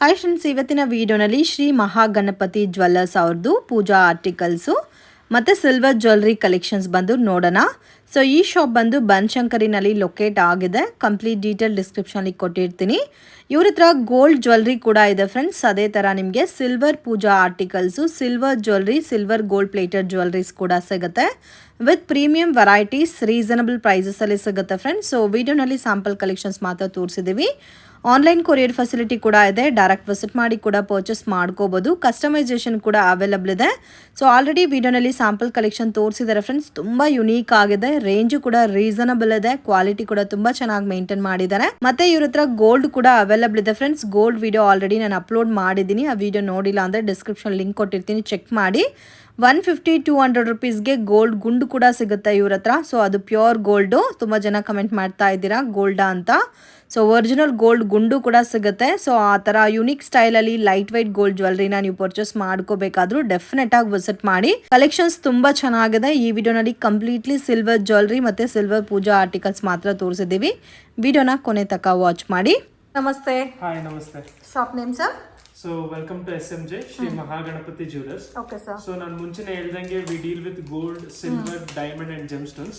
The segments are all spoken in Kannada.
ಹಾಯ್ ಫ್ರೆಂಡ್ಸ್ ಇವತ್ತಿನ ವಿಡಿಯೋನಲ್ಲಿ ಶ್ರೀ ಮಹಾಗಣಪತಿ ಜ್ಯುವೆಲ್ಲರ್ಸ್ ಅವ್ರದ್ದು ಪೂಜಾ ಆರ್ಟಿಕಲ್ಸು ಮತ್ತು ಸಿಲ್ವರ್ ಜ್ಯುವೆಲ್ರಿ ಕಲೆಕ್ಷನ್ಸ್ ಬಂದು ನೋಡೋಣ. ಸೊ ಈ ಶಾಪ್ ಬಂದು ಬನಶಂಕರಿನಲ್ಲಿ ಲೊಕೇಟ್ ಆಗಿದೆ. ಕಂಪ್ಲೀಟ್ ಡೀಟೇಲ್ ಡಿಸ್ಕ್ರಿಪ್ಷನಲ್ಲಿ ಕೊಟ್ಟಿರ್ತೀನಿ. ಇವ್ರ ಹತ್ರ ಗೋಲ್ಡ್ ಜ್ಯುವೆಲ್ರಿ ಕೂಡ ಇದೆ ಫ್ರೆಂಡ್ಸ್ ಅದೇ ಥರ ನಿಮಗೆ silver puja articles silver jewellery silver gold plated jewelleries ಕೂಡ ಸಿಗುತ್ತೆ. ವಿತ್ ಪ್ರೀಮಿಯಂ ವೆರೈಟೀಸ್ ರೀಸನಬಲ್ ಪ್ರೈಸಸಲ್ಲಿ ಸಿಗುತ್ತೆ ಫ್ರೆಂಡ್ಸ್ ಸೊ ವಿಡಿಯೋನಲ್ಲಿ ಸ್ಯಾಂಪಲ್ ಕಲೆಕ್ಷನ್ಸ್ ಮಾತ್ರ ತೋರಿಸಿದ್ದೀವಿ ಆನ್ಲೈನ್ ಕೊರಿಯರ್ ಫೆಸಿಲಿಟಿ ಕೂಡ ಇದೆ ಡೈರೆಕ್ಟ್ ವಿಸಿಟ್ ಮಾಡಿ ಕೂಡ ಪರ್ಚೇಸ್ ಮಾಡ್ಕೋಬೋದು ಕಸ್ಟಮೈಸೇಷನ್ ಕೂಡ ಅವೈಲಬಲ್ ಇದೆ ಸೊ ಆಲ್ರೆಡಿ ವಿಡಿಯೋನಲ್ಲಿ ಸ್ಯಾಂಪಲ್ ಕಲೆಕ್ಷನ್ ತೋರಿಸಿದ್ದಾರೆ ಫ್ರೆಂಡ್ಸ್ ತುಂಬ ಯುನೀಕ್ ಆಗಿದೆ ರೇಂಜು ಕೂಡ ರೀಸನಬಲ್ ಇದೆ ಕ್ವಾಲಿಟಿ ಕೂಡ ತುಂಬ ಚೆನ್ನಾಗಿ ಮೇಂಟೈನ್ ಮಾಡಿದ್ದಾರೆ ಮತ್ತೆ ಇವ್ರ ಹತ್ರ ಗೋಲ್ಡ್ ಕೂಡ ಅವೈಲಬಲ್ ಇದೆ ಫ್ರೆಂಡ್ಸ್ ಗೋಲ್ಡ್ ವಿಡಿಯೋ ಆಲ್ರೆಡಿ ನಾನು ಅಪ್ಲೋಡ್ ಮಾಡಿದ್ದೀನಿ ಆ ವಿಡಿಯೋ ನೋಡಿಲ್ಲ ಅಂದರೆ ಡಿಸ್ಕ್ರಿಪ್ಷನ್ ಲಿಂಕ್ ಕೊಟ್ಟಿರ್ತೀನಿ ಚೆಕ್ ಮಾಡಿ ಒನ್ ಫಿಫ್ಟಿ ಟೂ ಹಂಡ್ರೆಡ್ ರುಪೀಸ್ಗೆ ಗೋಲ್ಡ್ ಗುಂಡು ಕೂಡ ಸಿಗುತ್ತೆ ಇವ್ರ ಹತ್ರ ಸೊ ಅದು ಪ್ಯೂರ್ ಗೋಲ್ಡು ತುಂಬ ಜನ ಕಮೆಂಟ್ ಮಾಡ್ತಾ ಇದ್ದೀರಾ ಗೋಲ್ಡಾ ಅಂತ ಸೊ ಒರಿಜಿನಲ್ ಗೋಲ್ಡ್ ಗುಂಡು ಕೂಡ ಸಿಗುತ್ತೆ. ಸೊ ಆ ಥರ ಯುನಿಕ್ ಸ್ಟೈಲಲ್ಲಿ ಲೈಟ್ ವೈಟ್ ಗೋಲ್ಡ್ ಜ್ಯುವೆಲ್ರಿನ ನೀವು ಪರ್ಚೇಸ್ ಮಾಡ್ಕೋಬೇಕಾದ್ರೂ ಡೆಫಿನೆಟ್ ಆಗಿ ವಿಸಿಟ್ ಮಾಡಿ. ಕಲೆಕ್ಷನ್ಸ್ ತುಂಬಾ ಚೆನ್ನಾಗಿದೆ. ಈ ವಿಡಿಯೋನಲ್ಲಿ ಕಂಪ್ಲೀಟ್ಲಿ ಸಿಲ್ವರ್ ಜ್ಯುವೆಲ್ರಿ ಮತ್ತೆ ಸಿಲ್ವರ್ ಪೂಜಾ ಆರ್ಟಿಕಲ್ಸ್ ಮಾತ್ರ ತೋರಿಸಿದ್ದೀವಿ. ವಿಡಿಯೋನ ಕೊನೆ ತನಕ ವಾಚ್ ಮಾಡಿ. ನಮಸ್ತೆ. ಹಾಯ್ ನಮಸ್ತೆ. Shop name sir so welcome to S M J Shri Mahaganapati sir so ನಾನು ಮುಂಚೆನೆ ಹೇಳ್ದಂಗೆ we deal with gold silver diamond and gemstones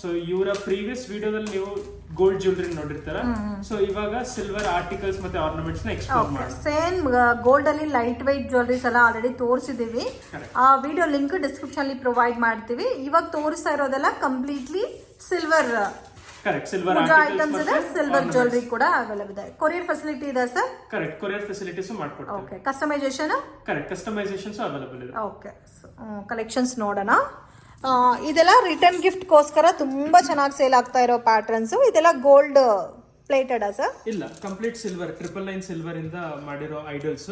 so ಇವರ ಪ್ರೀವಿಯಸ್ ವಿಡಿಯೋದಲ್ಲಿ ನೀವು ಗೋಲ್ಡ್ ಜ್ಯುವೆಲ್ರಿ ನೋಡಿರ್ತಾರ? ಸೊ ಇವಾಗ ಸಿಲ್ವರ್ ಆರ್ಟಿಕಲ್ಸ್ ಮತ್ತೆ ಆರ್ನಮೆಂಟ್ಸ್ನ ಎಕ್ಸ್ಪ್ಲೋರ್ ಮಾಡಿ ಸೇಮ್ ಗೋಲ್ಡ್ ಅಲ್ಲಿ ಲೈಟ್ ವೈಟ್ ಜ್ಯುವೆಲ್ರೀಸ್ ಎಲ್ಲ ಆಲ್ರೆಡಿ ತೋರಿಸಿದೀವಿ. ಆ ವಿಡಿಯೋ ಲಿಂಕ್ ಡಿಸ್ಕ್ರಿಪ್ಷನ್ ಅಲ್ಲಿ ಪ್ರೊವೈಡ್ ಮಾಡ್ತೀವಿ. ಇವಾಗ ತೋರಿಸ್ತಾ ಇರೋದೆಲ್ಲ completely silver correct silver items ಇದೆ ಸಿಲ್ವರ್ ಜ್ಯುವೆಲ್ರಿ ಕೂಡ ಅವೈಲಬಲ್ ಇದೆ. ಕೊರಿಯರ್ ಫೆಸಿಲಿಟಿ ಇದೆ ಸರ್ ಕರೆಕ್ಟ್ ಕೊರಿಯರ್ ಫೆಸಿಲಿಟೀಸ್ ಮಾಡ್ಕೊಡ್ತೀವಿ. Okay customisation correct customisations available ಇದೆ ಓಕೆ ಕಲೆಕ್ಷನ್ಸ್ ನೋಡೋಣ. ಇದೆಲ್ಲ ರಿಟರ್ನ್ ಗಿಫ್ಟ್ ಗೋಸ್ಕರ ತುಂಬಾ ಚೆನ್ನಾಗಿ ಸೇಲ್ ಆಗ್ತಾ ಇರೋ ಪ್ಯಾಟರ್ನ್ಸು ಇದೆಲ್ಲ ಗೋಲ್ಡ್ ಪ್ಲೇಟೆಡಾ ಸರ್ ಇಲ್ಲ. ಕಂಪ್ಲೀಟ್ ಸಿಲ್ವರ್ ಟ್ರಿಪಲ್ ಸಿಲ್ವರ್ ಇಂದ ಮಾಡಿರೋ ಐಡಲ್ಸ್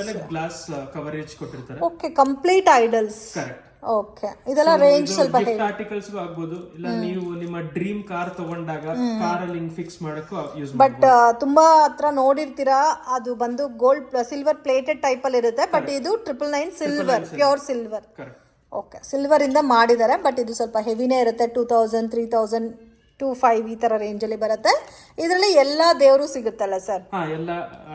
ಮೇಲೆ ಗ್ಲಾಸ್ ಕವರೇಜ್ ಕೊಟ್ಟಿರ್ತಾರೆ. Okay complete idols correct okay ಇದೆಲ್ಲ ರೇಂಜ್ ಸ್ವಲ್ಪ ಗಿಫ್ಟ್ ಆರ್ಟಿಕಲ್ಸ್ ಆಗ್ಬೋದು. ಇಲ್ಲ ನೀವು ನಿಮ್ಮ ಡ್ರೀಮ್ ಕಾರ್ ತಗೊಂಡಾಗ ಕಾರ್ ಅಲ್ಲಿ ಫಿಕ್ಸ್ ಮಾಡಕ್ಕೂ ಯೂಸ್ ಬಟ್ ತುಂಬಾ ಹತ್ರ ನೋಡಿರ್ತೀರಾ ಅದು ಬಂದು ಗೋಲ್ಡ್ ಸಿಲ್ವರ್ ಪ್ಲೇಟೆಡ್ ಟೈಪ್ ಅಲ್ಲಿ ಇರುತ್ತೆ ಬಟ್ ಇದು triple nine silver pure silver okay silver ಇಂದ ಮಾಡಿದ್ದಾರೆ ಬಟ್ ಇದು ಸ್ವಲ್ಪ ಹೆವಿನೇ ಇರುತ್ತೆ two thousand three thousand two five ಈ ತರ ರೇಂಜ್ ಅಲ್ಲಿ ಬರುತ್ತೆ. ಇದರಲ್ಲಿ ಎಲ್ಲಾ ದೇವರು ಸಿಗುತ್ತಲ್ಲ ಸರ್ ಹಾ ಎಲ್ಲ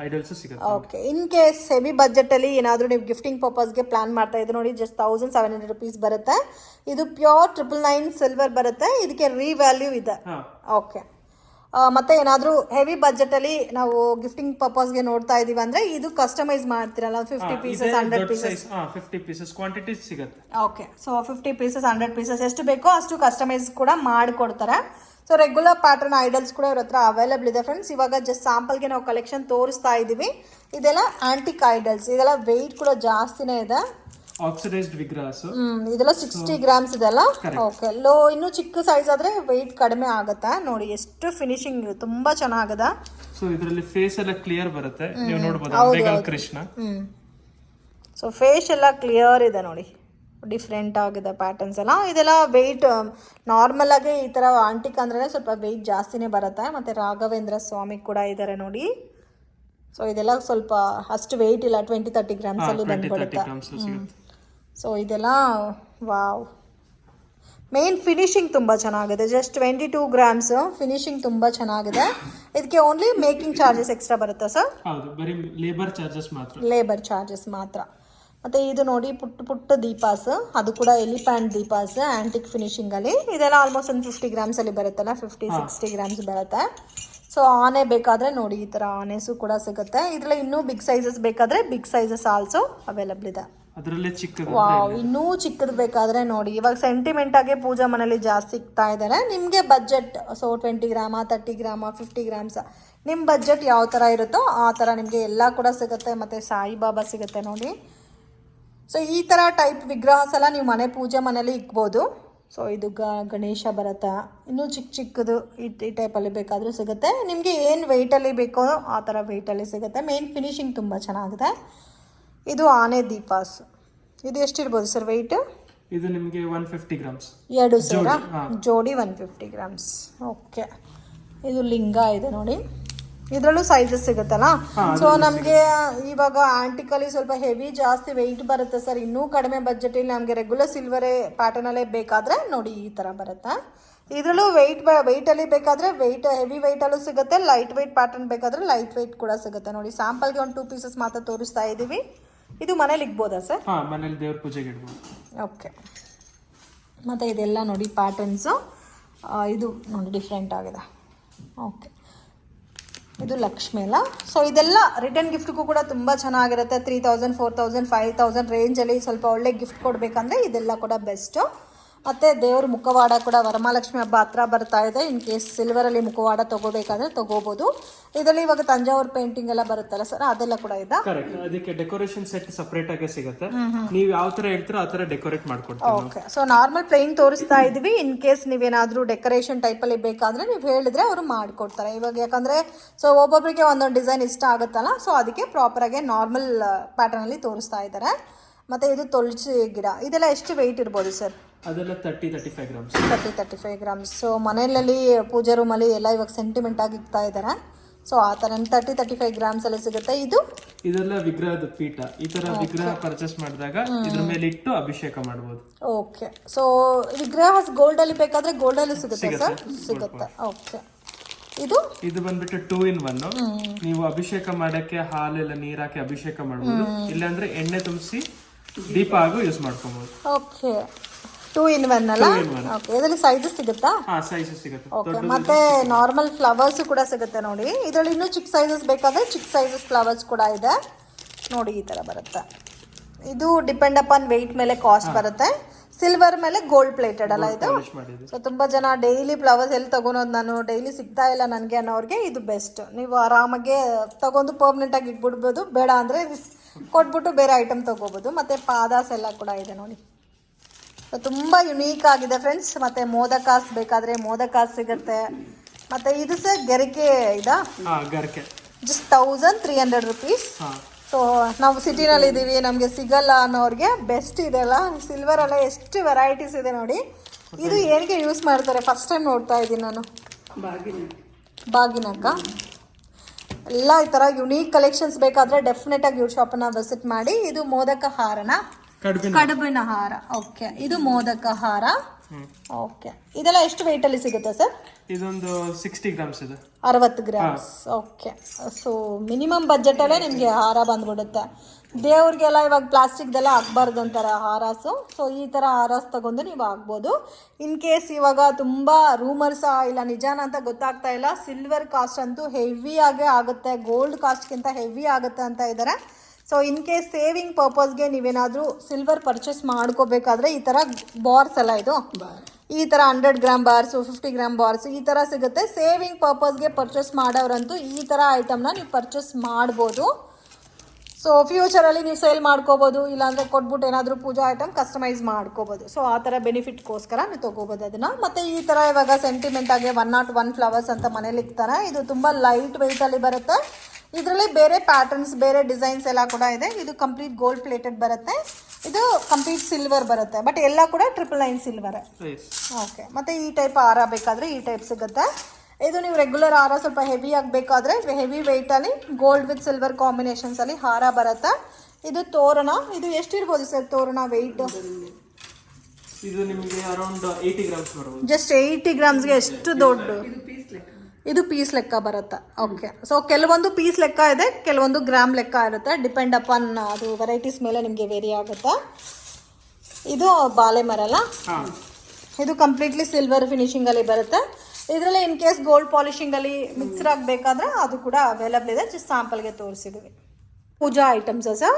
ಐಡಲ್ಸ್ ಸಿಗುತ್ತೆ. Okay in case semi budget ಅಲ್ಲಿ ಏನಾದರೂ ನೀವು ಗಿಫ್ಟಿಂಗ್ ಪರ್ಪಸ್ಗೆ ಪ್ಲಾನ್ ಮಾಡ್ತಾ ಇದ್ರೆ ನೋಡಿ just thousand seven hundred rupees ಬರುತ್ತೆ. ಇದು ಪ್ಯೂರ್ ಟ್ರಿಪಲ್ ನೈನ್ ಸಿಲ್ವರ್ ಬರುತ್ತೆ. ಇದಕ್ಕೆ ರೀ ವ್ಯಾಲ್ಯೂ ಇದೆ ಓಕೆ ಮತ್ತೆ ಏನಾದರೂ ಹೆವಿ ಬಜೆಟಲ್ಲಿ ನಾವು ಗಿಫ್ಟಿಂಗ್ ಪರ್ಪಸ್ಗೆ ನೋಡ್ತಾ ಇದೀವಿ ಅಂದ್ರೆ ಇದು ಕಸ್ಟಮೈಸ್ ಮಾಡ್ತಿರಲ್ಲ fifty pieces hundred pieces fifty pieces quantity ಸಿಗುತ್ತೆ. Okay so fifty pieces hundred pieces ಎಷ್ಟು ಬೇಕೋ ಅಷ್ಟು ಕಸ್ಟಮೈಸ್ ಕೂಡ ಮಾಡಿಕೊಡ್ತಾರೆ. ಸೊ ರೆಗ್ಯುಲರ್ ಪ್ಯಾಟರ್ನ್ ಐಡಲ್ಸ್ ಕೂಡ ಇವ್ರ ಹತ್ರ ಅವೈಲಬಲ್ ಇದೆ ಫ್ರೆಂಡ್ಸ್ ಇವಾಗ ಜಸ್ಟ್ ಸ್ಯಾಂಪಲ್ಗೆ ನಾವು ಕಲೆಕ್ಷನ್ ತೋರಿಸ್ತಾ ಇದ್ದೀವಿ ಇದೆಲ್ಲ ಆಂಟಿಕ್ ಐಡಲ್ಸ್ ಇದೆಲ್ಲ ವೆಯ್ಟ್ ಕೂಡ ಜಾಸ್ತಿನೇ ಇದೆ. ಆಕ್ಸಿಡೈಸ್ಡ್ ವಿಗ್ರಹಸ್ ಇದೆಲ್ಲ ಸಿಕ್ಸ್ಟಿ ಗ್ರಾಮ್ಸ್ ಇದೆಲ್ಲ ಓಕೆ ಲೋ ಇನ್ನೂ ಚಿಕ್ಕ ಸೈಜ್ ಆದ್ರೆ ವೆಯ್ಟ್ ಕಡಿಮೆ ಆಗುತ್ತೆ? ನೋಡಿ ಎಷ್ಟು ಫಿನಿಶಿಂಗ್ ತುಂಬಾ ಚೆನ್ನಾಗದ. ಸೊ ಇದರಲ್ಲಿ ಫೇಸ್ ಎಲ್ಲ ಕ್ಲಿಯರ್ ಬರುತ್ತೆ. ನೀವು ನೋಡಬಹುದು ಕೃಷ್ಣ. ಸೊ ಫೇಸ್ ಎಲ್ಲ ಕ್ಲಿಯರ್ ಇದೆ ನೋಡಿ. ಡಿಫ್ರೆಂಟ್ ಆಗಿದೆ ಪ್ಯಾಟರ್ನ್ಸ್ ಎಲ್ಲ. ಇದೆಲ್ಲ ವೆಯ್ಟ್ ನಾರ್ಮಲಾಗಿ ಈ ಥರ ಆಂಟಿಕ್ ಅಂದ್ರೆ ಸ್ವಲ್ಪ ವೆಯ್ಟ್ ಜಾಸ್ತಿನೇ ಬರುತ್ತೆ. ಮತ್ತು ರಾಘವೇಂದ್ರ ಸ್ವಾಮಿ ಕೂಡ ಇದ್ದಾರೆ ನೋಡಿ. ಸೊ ಇದೆಲ್ಲ ಸ್ವಲ್ಪ ಅಷ್ಟು ವೆಯ್ಟ್ ಇಲ್ಲ. ಟ್ವೆಂಟಿ ತರ್ಟಿ ಗ್ರಾಮ್ಸಲ್ಲಿ ಬಂದ್ಬಿಡುತ್ತೆ. ಸೊ ಇದೆಲ್ಲ ವಾವ್. ಮೇನ್ ಫಿನಿಶಿಂಗ್ ತುಂಬ ಚೆನ್ನಾಗಿದೆ. Just twenty two grams finishing ತುಂಬ ಚೆನ್ನಾಗಿದೆ. ಇದಕ್ಕೆ ಓನ್ಲಿ ಮೇಕಿಂಗ್ ಚಾರ್ಜಸ್ ಎಕ್ಸ್ಟ್ರಾ ಬರುತ್ತಾ ಸರ್ ಲೇಬರ್ ಚಾರ್ಜಸ್ ಮಾತ್ರ. ಮತ್ತು ಇದು ನೋಡಿ ಪುಟ್ಟ ಪುಟ್ಟ ದೀಪಾಸ್. ಅದು ಕೂಡ ಎಲಿಫ್ಯಾಂಟ್ ದೀಪಾಸ್ ಆ್ಯಂಟಿಕ್ ಫಿನಿಶಿಂಗಲ್ಲಿ ಇದೆಲ್ಲ ಆಲ್ಮೋಸ್ಟ್ ಒಂದು ಫಿಫ್ಟಿ ಗ್ರಾಮ್ಸಲ್ಲಿ ಬರುತ್ತಲ್ಲ? ಫಿಫ್ಟಿ ಸಿಕ್ಸ್ಟಿ ಗ್ರಾಮ್ಸ್ ಬರುತ್ತೆ. ಸೊ ಆನೆ ಬೇಕಾದರೆ ನೋಡಿ ಈ ಥರ ಆನೆಸು ಕೂಡ ಸಿಗುತ್ತೆ. ಇದರಲ್ಲಿ ಇನ್ನೂ ಬಿಗ್ ಸೈಜಸ್ ಬೇಕಾದರೆ ಬಿಗ್ ಸೈಜಸ್ ಆಲ್ಸೋ ಅವೈಲಬಲ್ ಇದೆ. ಅದರಲ್ಲೇ ಚಿಕ್ಕದು ವಾವ್ ಇನ್ನೂ ಚಿಕ್ಕದು ಬೇಕಾದ್ರೆ ನೋಡಿ. ಇವಾಗ ಸೆಂಟಿಮೆಂಟ್ ಆಗಿ ಪೂಜಾ ಮನೇಲಿ ಜಾಸ್ತಿ ಸಿಗ್ತಾ ಇದ್ದಾರೆ. ನಿಮಗೆ budget so twenty gram thirty gram fifty grams ನಿಮ್ಮ ಬಜೆಟ್ ಯಾವ ಥರ ಇರುತ್ತೋ ಆ ಥರ ನಿಮಗೆ ಎಲ್ಲ ಕೂಡ ಸಿಗುತ್ತೆ. ಮತ್ತು ಸಾಯಿಬಾಬಾ ಸಿಗುತ್ತೆ ನೋಡಿ. ಸೊ ಈ ಥರ ಟೈಪ್ ವಿಗ್ರಹ ಸಲ ನೀವು ಮನೆ ಪೂಜೆ ಮನೇಲಿ ಇಕ್ಬೋದು. ಸೊ ಇದು ಗ ಗಣೇಶ ಭರತ ಇನ್ನೂ ಚಿಕ್ಕ ಚಿಕ್ಕದು ಈ ಈ ಟೈಪಲ್ಲಿ ಬೇಕಾದರೂ ಸಿಗುತ್ತೆ. ನಿಮಗೆ ಏನು ವೆಯ್ಟಲ್ಲಿ ಬೇಕೋ ಆ ಥರ ವೆಯ್ಟಲ್ಲಿ ಸಿಗುತ್ತೆ. ಮೇನ್ ಫಿನಿಶಿಂಗ್ ತುಂಬ ಚೆನ್ನಾಗಿದೆ. ಇದು ಆನೆ ದೀಪಾಸ್. ಇದು ಎಷ್ಟಿರ್ಬೋದು ಸರ್ ವೆಯ್ಟ್ ಇದು ನಿಮಗೆ ಒನ್ ಫಿಫ್ಟಿ ಗ್ರಾಮ್ಸ್ ಎರಡು ಸಾವಿರ? ಜೋಡಿ ಒನ್ ಫಿಫ್ಟಿ ಗ್ರಾಮ್ಸ್ ಓಕೆ ಇದು ಲಿಂಗ ಇದೆ ನೋಡಿ. ಇದರಲ್ಲೂ ಸೈಜಸ್ ಸಿಗುತ್ತಲ್ಲ? ಸೊ ನಮಗೆ ಇವಾಗ ಆಂಟಿಕಲಿ ಸ್ವಲ್ಪ ಹೆವಿ ಜಾಸ್ತಿ ವೆಯ್ಟ್ ಬರುತ್ತೆ ಸರ್ ಇನ್ನೂ ಕಡಿಮೆ ಬಜೆಟಲ್ಲಿ ನಮಗೆ ರೆಗ್ಯುಲರ್ ಸಿಲ್ವರೇ ಪ್ಯಾಟರ್ನಲ್ಲೇ ಬೇಕಾದರೆ ನೋಡಿ ಈ ಥರ ಬರುತ್ತೆ? ಇದರಲ್ಲೂ ವೆಯ್ಟ್ ಅಲ್ಲಿ ಬೇಕಾದರೆ ವೆಯ್ಟ್ ಹೆವಿ ವೆಯ್ಟಲ್ಲೂ ಸಿಗುತ್ತೆ. ಲೈಟ್ ವೆಯ್ಟ್ ಪ್ಯಾಟರ್ನ್ ಬೇಕಾದರೆ ಲೈಟ್ ವೆಯ್ಟ್ ಕೂಡ ಸಿಗುತ್ತೆ. ನೋಡಿ ಸ್ಯಾಂಪಲ್ಗೆ ಒಂದು ಟೂ ಪೀಸಸ್ ಮಾತ್ರ ತೋರಿಸ್ತಾ ಇದ್ದೀವಿ. ಇದು ಮನೇಲಿ ಇಕ್ಬೋದಾ ಸರ್ ಮನೇಲಿ ದೇವ್ರ ಪೂಜೆಗೆ ಇಡ್ಬೋದು. ಓಕೆ ಮತ್ತು ಇದೆಲ್ಲ ನೋಡಿ ಪ್ಯಾಟರ್ನ್ಸು ಇದು ನೋಡಿ ಡಿಫ್ರೆಂಟ್ ಆಗಿದೆ. ಓಕೆ ಇದು ಲಕ್ಷ್ಮಿ ಅಲ್ಲ? ಸೊ ಇದೆಲ್ಲ ರಿಟರ್ನ್ ಗಿಫ್ಟ್ಗೂ ಕೂಡ ತುಂಬ ಚೆನ್ನಾಗಿರುತ್ತೆ. Three thousand four thousand five thousand ರೇಂಜಲ್ಲಿ ಸ್ವಲ್ಪ ಒಳ್ಳೆ ಗಿಫ್ಟ್ ಕೊಡಬೇಕಂದ್ರೆ ಇದೆಲ್ಲ ಕೂಡ ಬೆಸ್ಟು ಮತ್ತು ದೇವ್ರ ಮುಖವಾಡ ಕೂಡ ವರಮಹಾಲಕ್ಷ್ಮಿ ಹಬ್ಬ ಹತ್ರ ಬರ್ತಾ ಇದೆ. ಇನ್ ಕೇಸ್ ಸಿಲ್ವರಲ್ಲಿ ಮುಖವಾಡ ತೊಗೋಬೇಕಾದ್ರೆ ತೊಗೋಬೋದು. ಇದರಲ್ಲಿ ಇವಾಗ ತಂಜಾವೂರ್ ಪೇಂಟಿಂಗ್ ಎಲ್ಲ ಬರುತ್ತಲ್ಲ ಸರ್ ಅದೆಲ್ಲ ಕೂಡ ಇದೆ? ಕರೆಕ್ಟ್ ಅದಕ್ಕೆ ಡೆಕೋರೇಷನ್ ಸೆಟ್ ಸಪರೇಟ್ ಆಗಿ ಸಿಗುತ್ತೆ. ನೀವು ಯಾವ ತರ ಹೇಳ್ತೀರೋ ಆ ತರ ಡೆಕೋರೇಟ್ ಮಾಡ್ಕೊಡ್ತೀವಿ ಓಕೆ ಸೊ ನಾರ್ಮಲ್ ಪ್ಲೇನ್ ತೋರಿಸ್ತಾ ಇದ್ವಿ. ಇನ್ ಕೇಸ್ ನೀವೇನಾದ್ರೂ ಡೆಕೋರೇಷನ್ ಟೈಪಲ್ಲಿ ಬೇಕಾದ್ರೆ ನೀವು ಹೇಳಿದ್ರೆ ಅವರು ಮಾಡ್ಕೊಡ್ತಾರೆ. ಇವಾಗ ಯಾಕಂದ್ರೆ ಸೊ ಒಬ್ಬೊಬ್ಬರಿಗೆ ಒಂದೊಂದು ಡಿಸೈನ್ ಇಷ್ಟ ಆಗುತ್ತಲ್ಲ ಸೊ ಅದಕ್ಕೆ ಪ್ರಾಪರ್ ಆಗಿ ನಾರ್ಮಲ್ ಪ್ಯಾಟರ್ನಲ್ಲಿ ತೋರಿಸ್ತಾ ಇದ್ದಾರೆ ಮತ್ತು ಇದು ತುಳಸಿ ಗಿಡ. ಇದೆಲ್ಲ ಎಷ್ಟು ವೆಯ್ಟ್ ಇರ್ಬೋದು ಸರ್ ಅದೆಲ್ಲ thirty thirty five grams thirty thirty five grams so ಮನೆಯಲ್ಲಿ ಪೂಜಾ ರೂಮಲ್ಲಿ ಎಲ್ಲ ಇವಾಗ ಸೆಂಟಿಮೆಂಟ್ ಆಗಿ ಇಕ್ತಾ ಇದ್ದಾರೆ ಸೊ ಆ ಥರ ತರ್ಟಿ ತರ್ಟಿ ಫೈವ್ ಗ್ರಾಮ್ಸ್ ಎಲ್ಲ ಸಿಗುತ್ತೆ. ಇದು? ಇದೆಲ್ಲ ವಿಗ್ರಹದ ಪೀಠ. ಈ ತರ ವಿಗ್ರಹ ಪರ್ಚೇಸ್ ಮಾಡಿದಾಗ ಇದ್ರ ಮೇಲೆ ಇಟ್ಟು ಅಭಿಷೇಕ ಮಾಡ್ಬೋದು. ಓಕೆ ಸೊ ವಿಗ್ರಹ ಗೋಲ್ಡ್ ಅಲ್ಲಿ ಬೇಕಾದ್ರೆ ಗೋಲ್ಡ್ ಅಲ್ಲಿ ಸಿಗುತ್ತೆ ಸರ್ ಸಿಗುತ್ತೆ. ಓಕೆ ಇದು? ಇದು ಬಂದ್ಬಿಟ್ಟು ಟೂ ಇನ್ ಒನ್ ನೀವು ಅಭಿಷೇಕ ಮಾಡಕ್ಕೆ ಹಾಲೆಲ್ಲ ನೀರ್ ಹಾಕಿ ಅಭಿಷೇಕ ಮಾಡಬಹುದು ಇಲ್ಲಾಂದ್ರೆ ಎಣ್ಣೆ ತುಂಬಿಸಿ ದೀಪ ಯೂಸ್ ಮಾಡ್ಕೊಬಹುದು ಓಕೆ ಟೂ ಇನ್ ಒನ್ ಅಲ್ಲ? ಓಕೆ ಇದರಲ್ಲಿ ಸೈಜಸ್ ಸಿಗುತ್ತಾ? ಹಾ ಸೈಜ್ ಸಿಗುತ್ತೆ. ಓಕೆ ಮತ್ತೆ ನಾರ್ಮಲ್ ಫ್ಲವರ್ಸ್ ಕೂಡ ಸಿಗುತ್ತೆ ನೋಡಿ. ಇದರಲ್ಲಿ ಇನ್ನು ಚಿಕ್ಕ ಸೈಜಸ್ ಬೇಕಾದ್ರೆ ಚಿಕ್ಕ ಸೈಜಸ್ ಫ್ಲವರ್ಸ್ ಕೂಡ ಇದೆ. ನೋಡಿ ಈ ತರ ಬರುತ್ತೆ. ಇದು ಡಿಪೆಂಡ್ ಅಪಾನ್ ವೆಯ್ಟ್ ಮೇಲೆ ಕಾಸ್ಟ್ ಬರುತ್ತೆ. ಸಿಲ್ವರ್ ಮೇಲೆ ಗೋಲ್ಡ್ ಪ್ಲೇಟೆಡ್ ಅಲ್ಲ ಇದು. ಸೊ ತುಂಬ ಜನ ಡೈಲಿ ಫ್ಲವರ್ಸ್ ಎಲ್ಲಿ ತಗೊಳೋದು ನಾನು ಡೈಲಿ ಸಿಗ್ತಾ ಇಲ್ಲ ನನಗೆ ಅನ್ನೋರಿಗೆ ಇದು ಬೆಸ್ಟ್ ನೀವು ಆರಾಮಾಗಿ ತಗೊಂಡು ಪರ್ಮನೆಂಟಾಗಿ ಇಟ್ಬಿಡ್ಬೋದು. ಬೇಡ ಅಂದರೆ ಕೊಟ್ಬಿಟ್ಟು ಬೇರೆ ಐಟಮ್ ತೊಗೋಬೋದು. ಮತ್ತು ಪಾದಾಸ್ ಎಲ್ಲ ಕೂಡ ಇದೆ ನೋಡಿ. ಸೊ ತುಂಬ ಯುನೀಕ್ ಆಗಿದೆ ಫ್ರೆಂಡ್ಸ್ ಮತ್ತು ಮೋದಕಾಸ್ ಬೇಕಾದರೆ ಮೋದಕಾಸ್ ಸಿಗುತ್ತೆ. ಮತ್ತು ಇದು ಸರ್ ಗೆರಿಕೆ ಇದಾ? ಗೆರಿಕೆ. Just thousand three hundred rupees so ನಾವು ಸಿಟಿನಲ್ಲಿ ಇದ್ದೀವಿ ನಮಗೆ ಸಿಗಲ್ಲ ಅನ್ನೋರಿಗೆ ಬೆಸ್ಟ್ ಇದೆ ಅಲ್ಲ. ಸಿಲ್ವರ್ ಎಲ್ಲ ಎಷ್ಟು ವೆರೈಟೀಸ್ ಇದೆ ನೋಡಿ. ಇದು ಏನಕ್ಕೆ ಯೂಸ್ ಮಾಡ್ತಾರೆ? ಫಸ್ಟ್ ಟೈಮ್ ನೋಡ್ತಾ ಇದ್ದೀನಿ ನಾನು. ಬಾಗಿನಕ್ಕ? ಎಲ್ಲ ಈ ಥರ ಯುನೀಕ್ ಕಲೆಕ್ಷನ್ಸ್ ಬೇಕಾದರೆ ಡೆಫಿನೆಟಾಗಿ ಇವ್ರ ಶಾಪನ್ನ ವಿಸಿಟ್ ಮಾಡಿ. ಇದು ಮೋದಕ ಹಾರನ? ಕಡುಬಿನ ಹಾರ. ಓಕೆ ಇದು ಮೋದಕ ಹಾರ. ಓಕೆ ಇದೆಲ್ಲ ಎಷ್ಟು ವೆಯ್ಟಲ್ಲಿ ಸಿಗುತ್ತೆ ಸರ್ ಇದೊಂದು ಸಿಕ್ಸ್ಟಿ ಗ್ರಾಮ್ಸ್ ಇದೆ. ಅರವತ್ತು grams okay so minimum budget ಅಲ್ಲೇ ನಿಮಗೆ ಹಾರ ಬಂದ್ಬಿಡುತ್ತೆ. ದೇವ್ರಿಗೆಲ್ಲ ಇವಾಗ ಪ್ಲಾಸ್ಟಿಕ್ದೆಲ್ಲ ಹಾಕ್ಬಾರ್ದು ಅಂತಾರೆ ಹಾರಾಸು. ಸೊ ಈ ಥರ ಹಾರಾಸ್ ತಗೊಂಡು ನೀವು ಹಾಕ್ಬೋದು. ಇನ್ ಕೇಸ್ ಇವಾಗ ತುಂಬ ರೂಮರ್ಸಾ ಇಲ್ಲ ನಿಜಾನ ಅಂತ ಗೊತ್ತಾಗ್ತಾ ಇಲ್ಲ ಸಿಲ್ವರ್ ಕಾಸ್ಟ್ ಅಂತೂ ಹೆವಿ ಆಗೇ ಆಗುತ್ತೆ ಗೋಲ್ಡ್ ಕಾಸ್ಟ್ಗಿಂತ ಹೆವಿ ಆಗುತ್ತೆ ಅಂತ ಇದ್ದಾರೆ ಸೊ ಇನ್ ಕೇಸ್ ಸೇವಿಂಗ್ ಪರ್ಪಸ್ಗೆ ನೀವೇನಾದರೂ ಸಿಲ್ವರ್ ಪರ್ಚೇಸ್ ಮಾಡ್ಕೋಬೇಕಾದ್ರೆ ಈ ಥರ ಬಾರ್ಸ್ ಎಲ್ಲ ಇದು. ಈ ಥರ hundred gram bars fifty gram bars ಈ ಥರ ಸಿಗುತ್ತೆ. ಸೇವಿಂಗ್ ಪರ್ಪಸ್ಗೆ ಪರ್ಚೇಸ್ ಮಾಡೋರಂತೂ ಈ ಥರ ಐಟಮ್ನ ನೀವು ಪರ್ಚೇಸ್ ಮಾಡ್ಬೋದು. ಸೊ ಫ್ಯೂಚರಲ್ಲಿ ನೀವು ಸೇಲ್ ಮಾಡ್ಕೋಬೋದು ಇಲ್ಲಾಂದರೆ ಕೊಟ್ಬಿಟ್ಟು ಏನಾದರೂ ಪೂಜಾ ಐಟಮ್ ಕಸ್ಟಮೈಸ್ ಮಾಡ್ಕೋಬೋದು. ಸೊ ಆ ಥರ ಬೆನಿಫಿಟ್ಗೋಸ್ಕರ ನೀವು ತೊಗೋಬೋದು ಅದನ್ನು. ಮತ್ತು ಈ ಥರ ಇವಾಗ ಸೆಂಟಿಮೆಂಟ್ ಆಗಿ ಒನ್ ನಾಟ್ ಒನ್ ಫ್ಲವರ್ಸ್ ಅಂತ ಮನೇಲಿ ಇಕ್ತಾರೆ. ಇದು ತುಂಬ ಲೈಟ್ ವೆಯ್ಟಲ್ಲಿ ಬರುತ್ತೆ. ಇದರಲ್ಲಿ ಬೇರೆ ಪ್ಯಾಟರ್ನ್ಸ್ ಬೇರೆ ಡಿಸೈನ್ಸ್ ಎಲ್ಲ ಕೂಡ ಇದೆ. ಇದು ಕಂಪ್ಲೀಟ್ ಗೋಲ್ಡ್ ಪ್ಲೇಟೆಡ್ ಬರುತ್ತೆ. ಇದು ಕಂಪ್ಲೀಟ್ ಸಿಲ್ವರ್ ಬರುತ್ತೆ. ಬಟ್ ಎಲ್ಲ ಕೂಡ ಟ್ರಿಪಲ್ ನೈನ್ ಸಿಲ್ವರ್ ಓಕೆ ಮತ್ತು ಈ ಟೈಪ್ ಹಾರ ಬೇಕಾದರೆ ಈ ಟೈಪ್ ಸಿಗುತ್ತೆ. ಇದು ನೀವು ರೆಗ್ಯುಲರ್ ಹಾರ ಸ್ವಲ್ಪ ಹೆವಿ ಆಗಬೇಕಾದ್ರೆ ಹೆವಿ ವೆಯ್ಟಲ್ಲಿ ಗೋಲ್ಡ್ ವಿತ್ ಸಿಲ್ವರ್ ಕಾಂಬಿನೇಷನ್ಸಲ್ಲಿ ಹಾರ ಬರುತ್ತೆ. ಇದು ತೋರಣ. ಇದು ಎಷ್ಟಿರ್ಬೋದು ಸರ್ ತೋರಣ ವೆಯ್ಟ್ ಇದು ನಿಮಗೆ ಅರೌಂಡ್ ಏಯ್ಟಿ ಗ್ರಾಮ್ಸ್ ಬರ್ಬೋದು ಜಸ್ಟ್ ಏಯ್ಟಿ ಗ್ರಾಮ್ಸ್ಗೆ ಎಷ್ಟು ದೊಡ್ಡ? ಇದು ಪೀಸ್ ಲೆಕ್ಕ. ಬರುತ್ತೆ. ಓಕೆ ಸೊ ಕೆಲವೊಂದು ಪೀಸ್ ಲೆಕ್ಕ ಇದೆ ಕೆಲವೊಂದು ಗ್ರಾಮ್ ಲೆಕ್ಕ ಇರುತ್ತೆ. ಡಿಪೆಂಡ್ ಅಪಾನ್ ಅದು ವೆರೈಟೀಸ್ ಮೇಲೆ ನಿಮಗೆ ವೇರಿ ಆಗುತ್ತೆ. ಇದು ಬಾಳೆ ಮರಲ್ಲ ಹಾ. ಇದು ಕಂಪ್ಲೀಟ್ಲಿ ಸಿಲ್ವರ್ ಫಿನಿಶಿಂಗಲ್ಲಿ ಬರುತ್ತೆ. ಇದರಲ್ಲಿ ಇನ್ ಕೇಸ್ ಗೋಲ್ಡ್ ಪಾಲಿಶಿಂಗಲ್ಲಿ ಮಿಕ್ಸರ್ ಆಗಬೇಕಾದ್ರೆ ಅದು ಕೂಡ ಅವೈಲಬಲ್ ಇದೆ. ಜಸ್ಟ್ ಸ್ಯಾಂಪಲ್ಗೆ ತೋರಿಸಿದ್ವಿ. Puja items sir?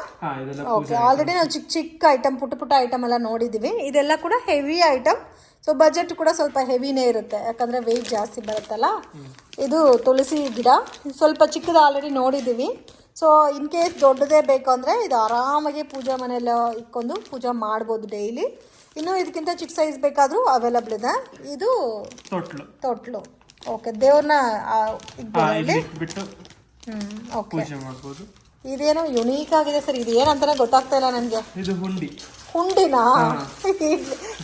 Okay already ನಾವು ಚಿಕ್ಕ ಚಿಕ್ಕ ಐಟಮ್ ಪುಟ್ಟ ಪುಟ್ಟ ಐಟಮ್ ಎಲ್ಲ ನೋಡಿದ್ದೀವಿ ಇದೆಲ್ಲ ಕೂಡ ಹೆವಿ ಐಟಮ್ ಸೊ ಬಜೆಟ್ ಕೂಡ ಸ್ವಲ್ಪ ಹೆವಿನೇ ಇರುತ್ತೆ. ಯಾಕಂದರೆ ವೆಯ್ಟ್ ಜಾಸ್ತಿ ಬರುತ್ತಲ್ಲ. ಇದು ತುಳಸಿ ಗಿಡ. ಸ್ವಲ್ಪ ಚಿಕ್ಕದು ಆಲ್ರೆಡಿ ನೋಡಿದ್ದೀವಿ ಸೊ ಇನ್ ಕೇಸ್ ದೊಡ್ಡದೇ ಬೇಕು ಅಂದರೆ ಇದು ಆರಾಮಾಗಿ ಪೂಜಾ ಮನೆಯಲ್ಲ ಇಕ್ಕೊಂಡು ಪೂಜಾ ಮಾಡ್ಬೋದು ಡೈಲಿ ಇನ್ನೂ ಇದಕ್ಕಿಂತ ಚಿಕ್ಕ ಸೈಜ್ ಬೇಕಾದರೂ ಅವೈಲಬಲ್ ಇದೆ. ಇದು ತೊಟ್ಲು. ತೊಟ್ಲು. ಓಕೆ ದೇವ್ರನ್ನ ಇದೇನು ಓಕೆ ಮಾಡ್ಬೋದು. ಇದೇನೋ ಯುನೀಕ್ ಆಗಿದೆ ಸರ್ ಇದು ಏನಂತಾನೆ ಗೊತ್ತಾಗ್ತಾ ಇಲ್ಲ ನನಗೆ. ಇದು ಹುಂಡಿ. ಹುಂಡಿನಾ?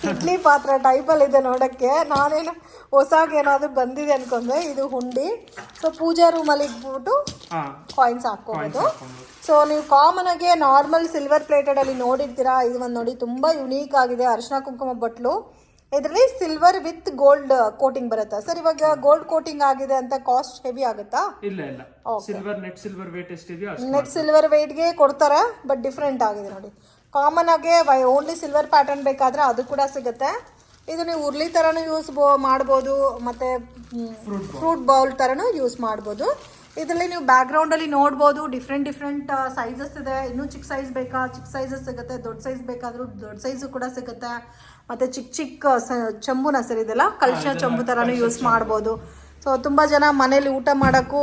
ಇಡ್ಲಿ ಟೈಪ್ ಟೈಪಲ್ಲಿ ಇದೆ ನೋಡೋಕ್ಕೆ. ನಾನೇನು ಹೊಸಾಗಿ ಏನಾದ್ರೂ ಬಂದಿದೆ ಅನ್ಕೊಂಡೆ ಇದು ಹುಂಡಿ. ಸೊ ಪೂಜಾ ರೂಮಲ್ಲಿ ಇಟ್ಬಿಟ್ಟು ಕಾಯಿನ್ಸ್ ಹಾಕ್ಕೊಬೋದು. ಸೊ ನೀವು ಕಾಮನ್ ಆಗಿ ನಾರ್ಮಲ್ ಸಿಲ್ವರ್ ಪ್ಲೇಟೆಡ್ ಅಲ್ಲಿ ನೋಡಿರ್ತೀರಾ? ಇದು ಒಂದು ನೋಡಿ ತುಂಬ ಯುನೀಕ್ ಆಗಿದೆ ಅರಿಶಿನ ಕುಂಕುಮ ಬಟ್ಲು. ಇದರಲ್ಲಿ ಸಿಲ್ವರ್ ವಿತ್ ಗೋಲ್ಡ್ ಕೋಟಿಂಗ್ ಬರುತ್ತಾ? ಸರ್ ಇವಾಗ ಗೋಲ್ಡ್ ಕೋಟಿಂಗ್ ಆಗಿದೆ ಅಂತ ಕಾಸ್ಟ್ ಹೆವಿ ಆಗುತ್ತಾ? ಇಲ್ಲ ಇಲ್ಲ. ಸಿಲ್ವರ್ ನೆಟ್ ಸಿಲ್ವರ್ ವೇಟ್ ಎಷ್ಟಿದೆಯೋ ನೆಟ್ ಸಿಲ್ವರ್ ವೆಯ್ಟ್ಗೆ ಕೊಡ್ತಾರೆ ಬಟ್ ಡಿಫ್ರೆಂಟ್ ಆಗಿದೆ ನೋಡಿ. ಕಾಮನ್ ಆಗಿ ಓನ್ಲಿ ಸಿಲ್ವರ್ ಪ್ಯಾಟರ್ನ್ ಬೇಕಾದ್ರೆ ಅದು ಕೂಡ ಸಿಗುತ್ತೆ. ಇದು ನೀವು ಉರ್ಲಿ ಥರನೂ ಯೂಸ್ ಮಾಡ್ಬೋದು ಮತ್ತು ಫ್ರೂಟ್ ಬೌಲ್ ಥರನೂ ಯೂಸ್ ಮಾಡ್ಬೋದು. ಇದರಲ್ಲಿ ನೀವು ಬ್ಯಾಕ್ಗ್ರೌಂಡಲ್ಲಿ ನೋಡ್ಬೋದು ಡಿಫ್ರೆಂಟ್ ಡಿಫ್ರೆಂಟ್ ಸೈಜಸ್ ಇದೆ. ಇನ್ನೂ ಚಿಕ್ಕ ಸೈಜ್ ಬೇಕಾ? ಚಿಕ್ಕ ಸೈಜಸ್ ಸಿಗುತ್ತೆ. ದೊಡ್ಡ ಸೈಜ್ ಬೇಕಾದರೂ ದೊಡ್ಡ ಸೈಜು ಕೂಡ ಸಿಗುತ್ತೆ. ಮತ್ತು ಚಿಕ್ಕ ಚಿಕ್ಕ ಚಂಬುನ ಸರ್ ಇದೆಲ್ಲ ಕಲ್ಶ ಚಂಬು ಥರನೂ ಯೂಸ್ ಮಾಡ್ಬೋದು. ಸೊ ತುಂಬ ಜನ ಮನೇಲಿ ಊಟ ಮಾಡೋಕ್ಕೂ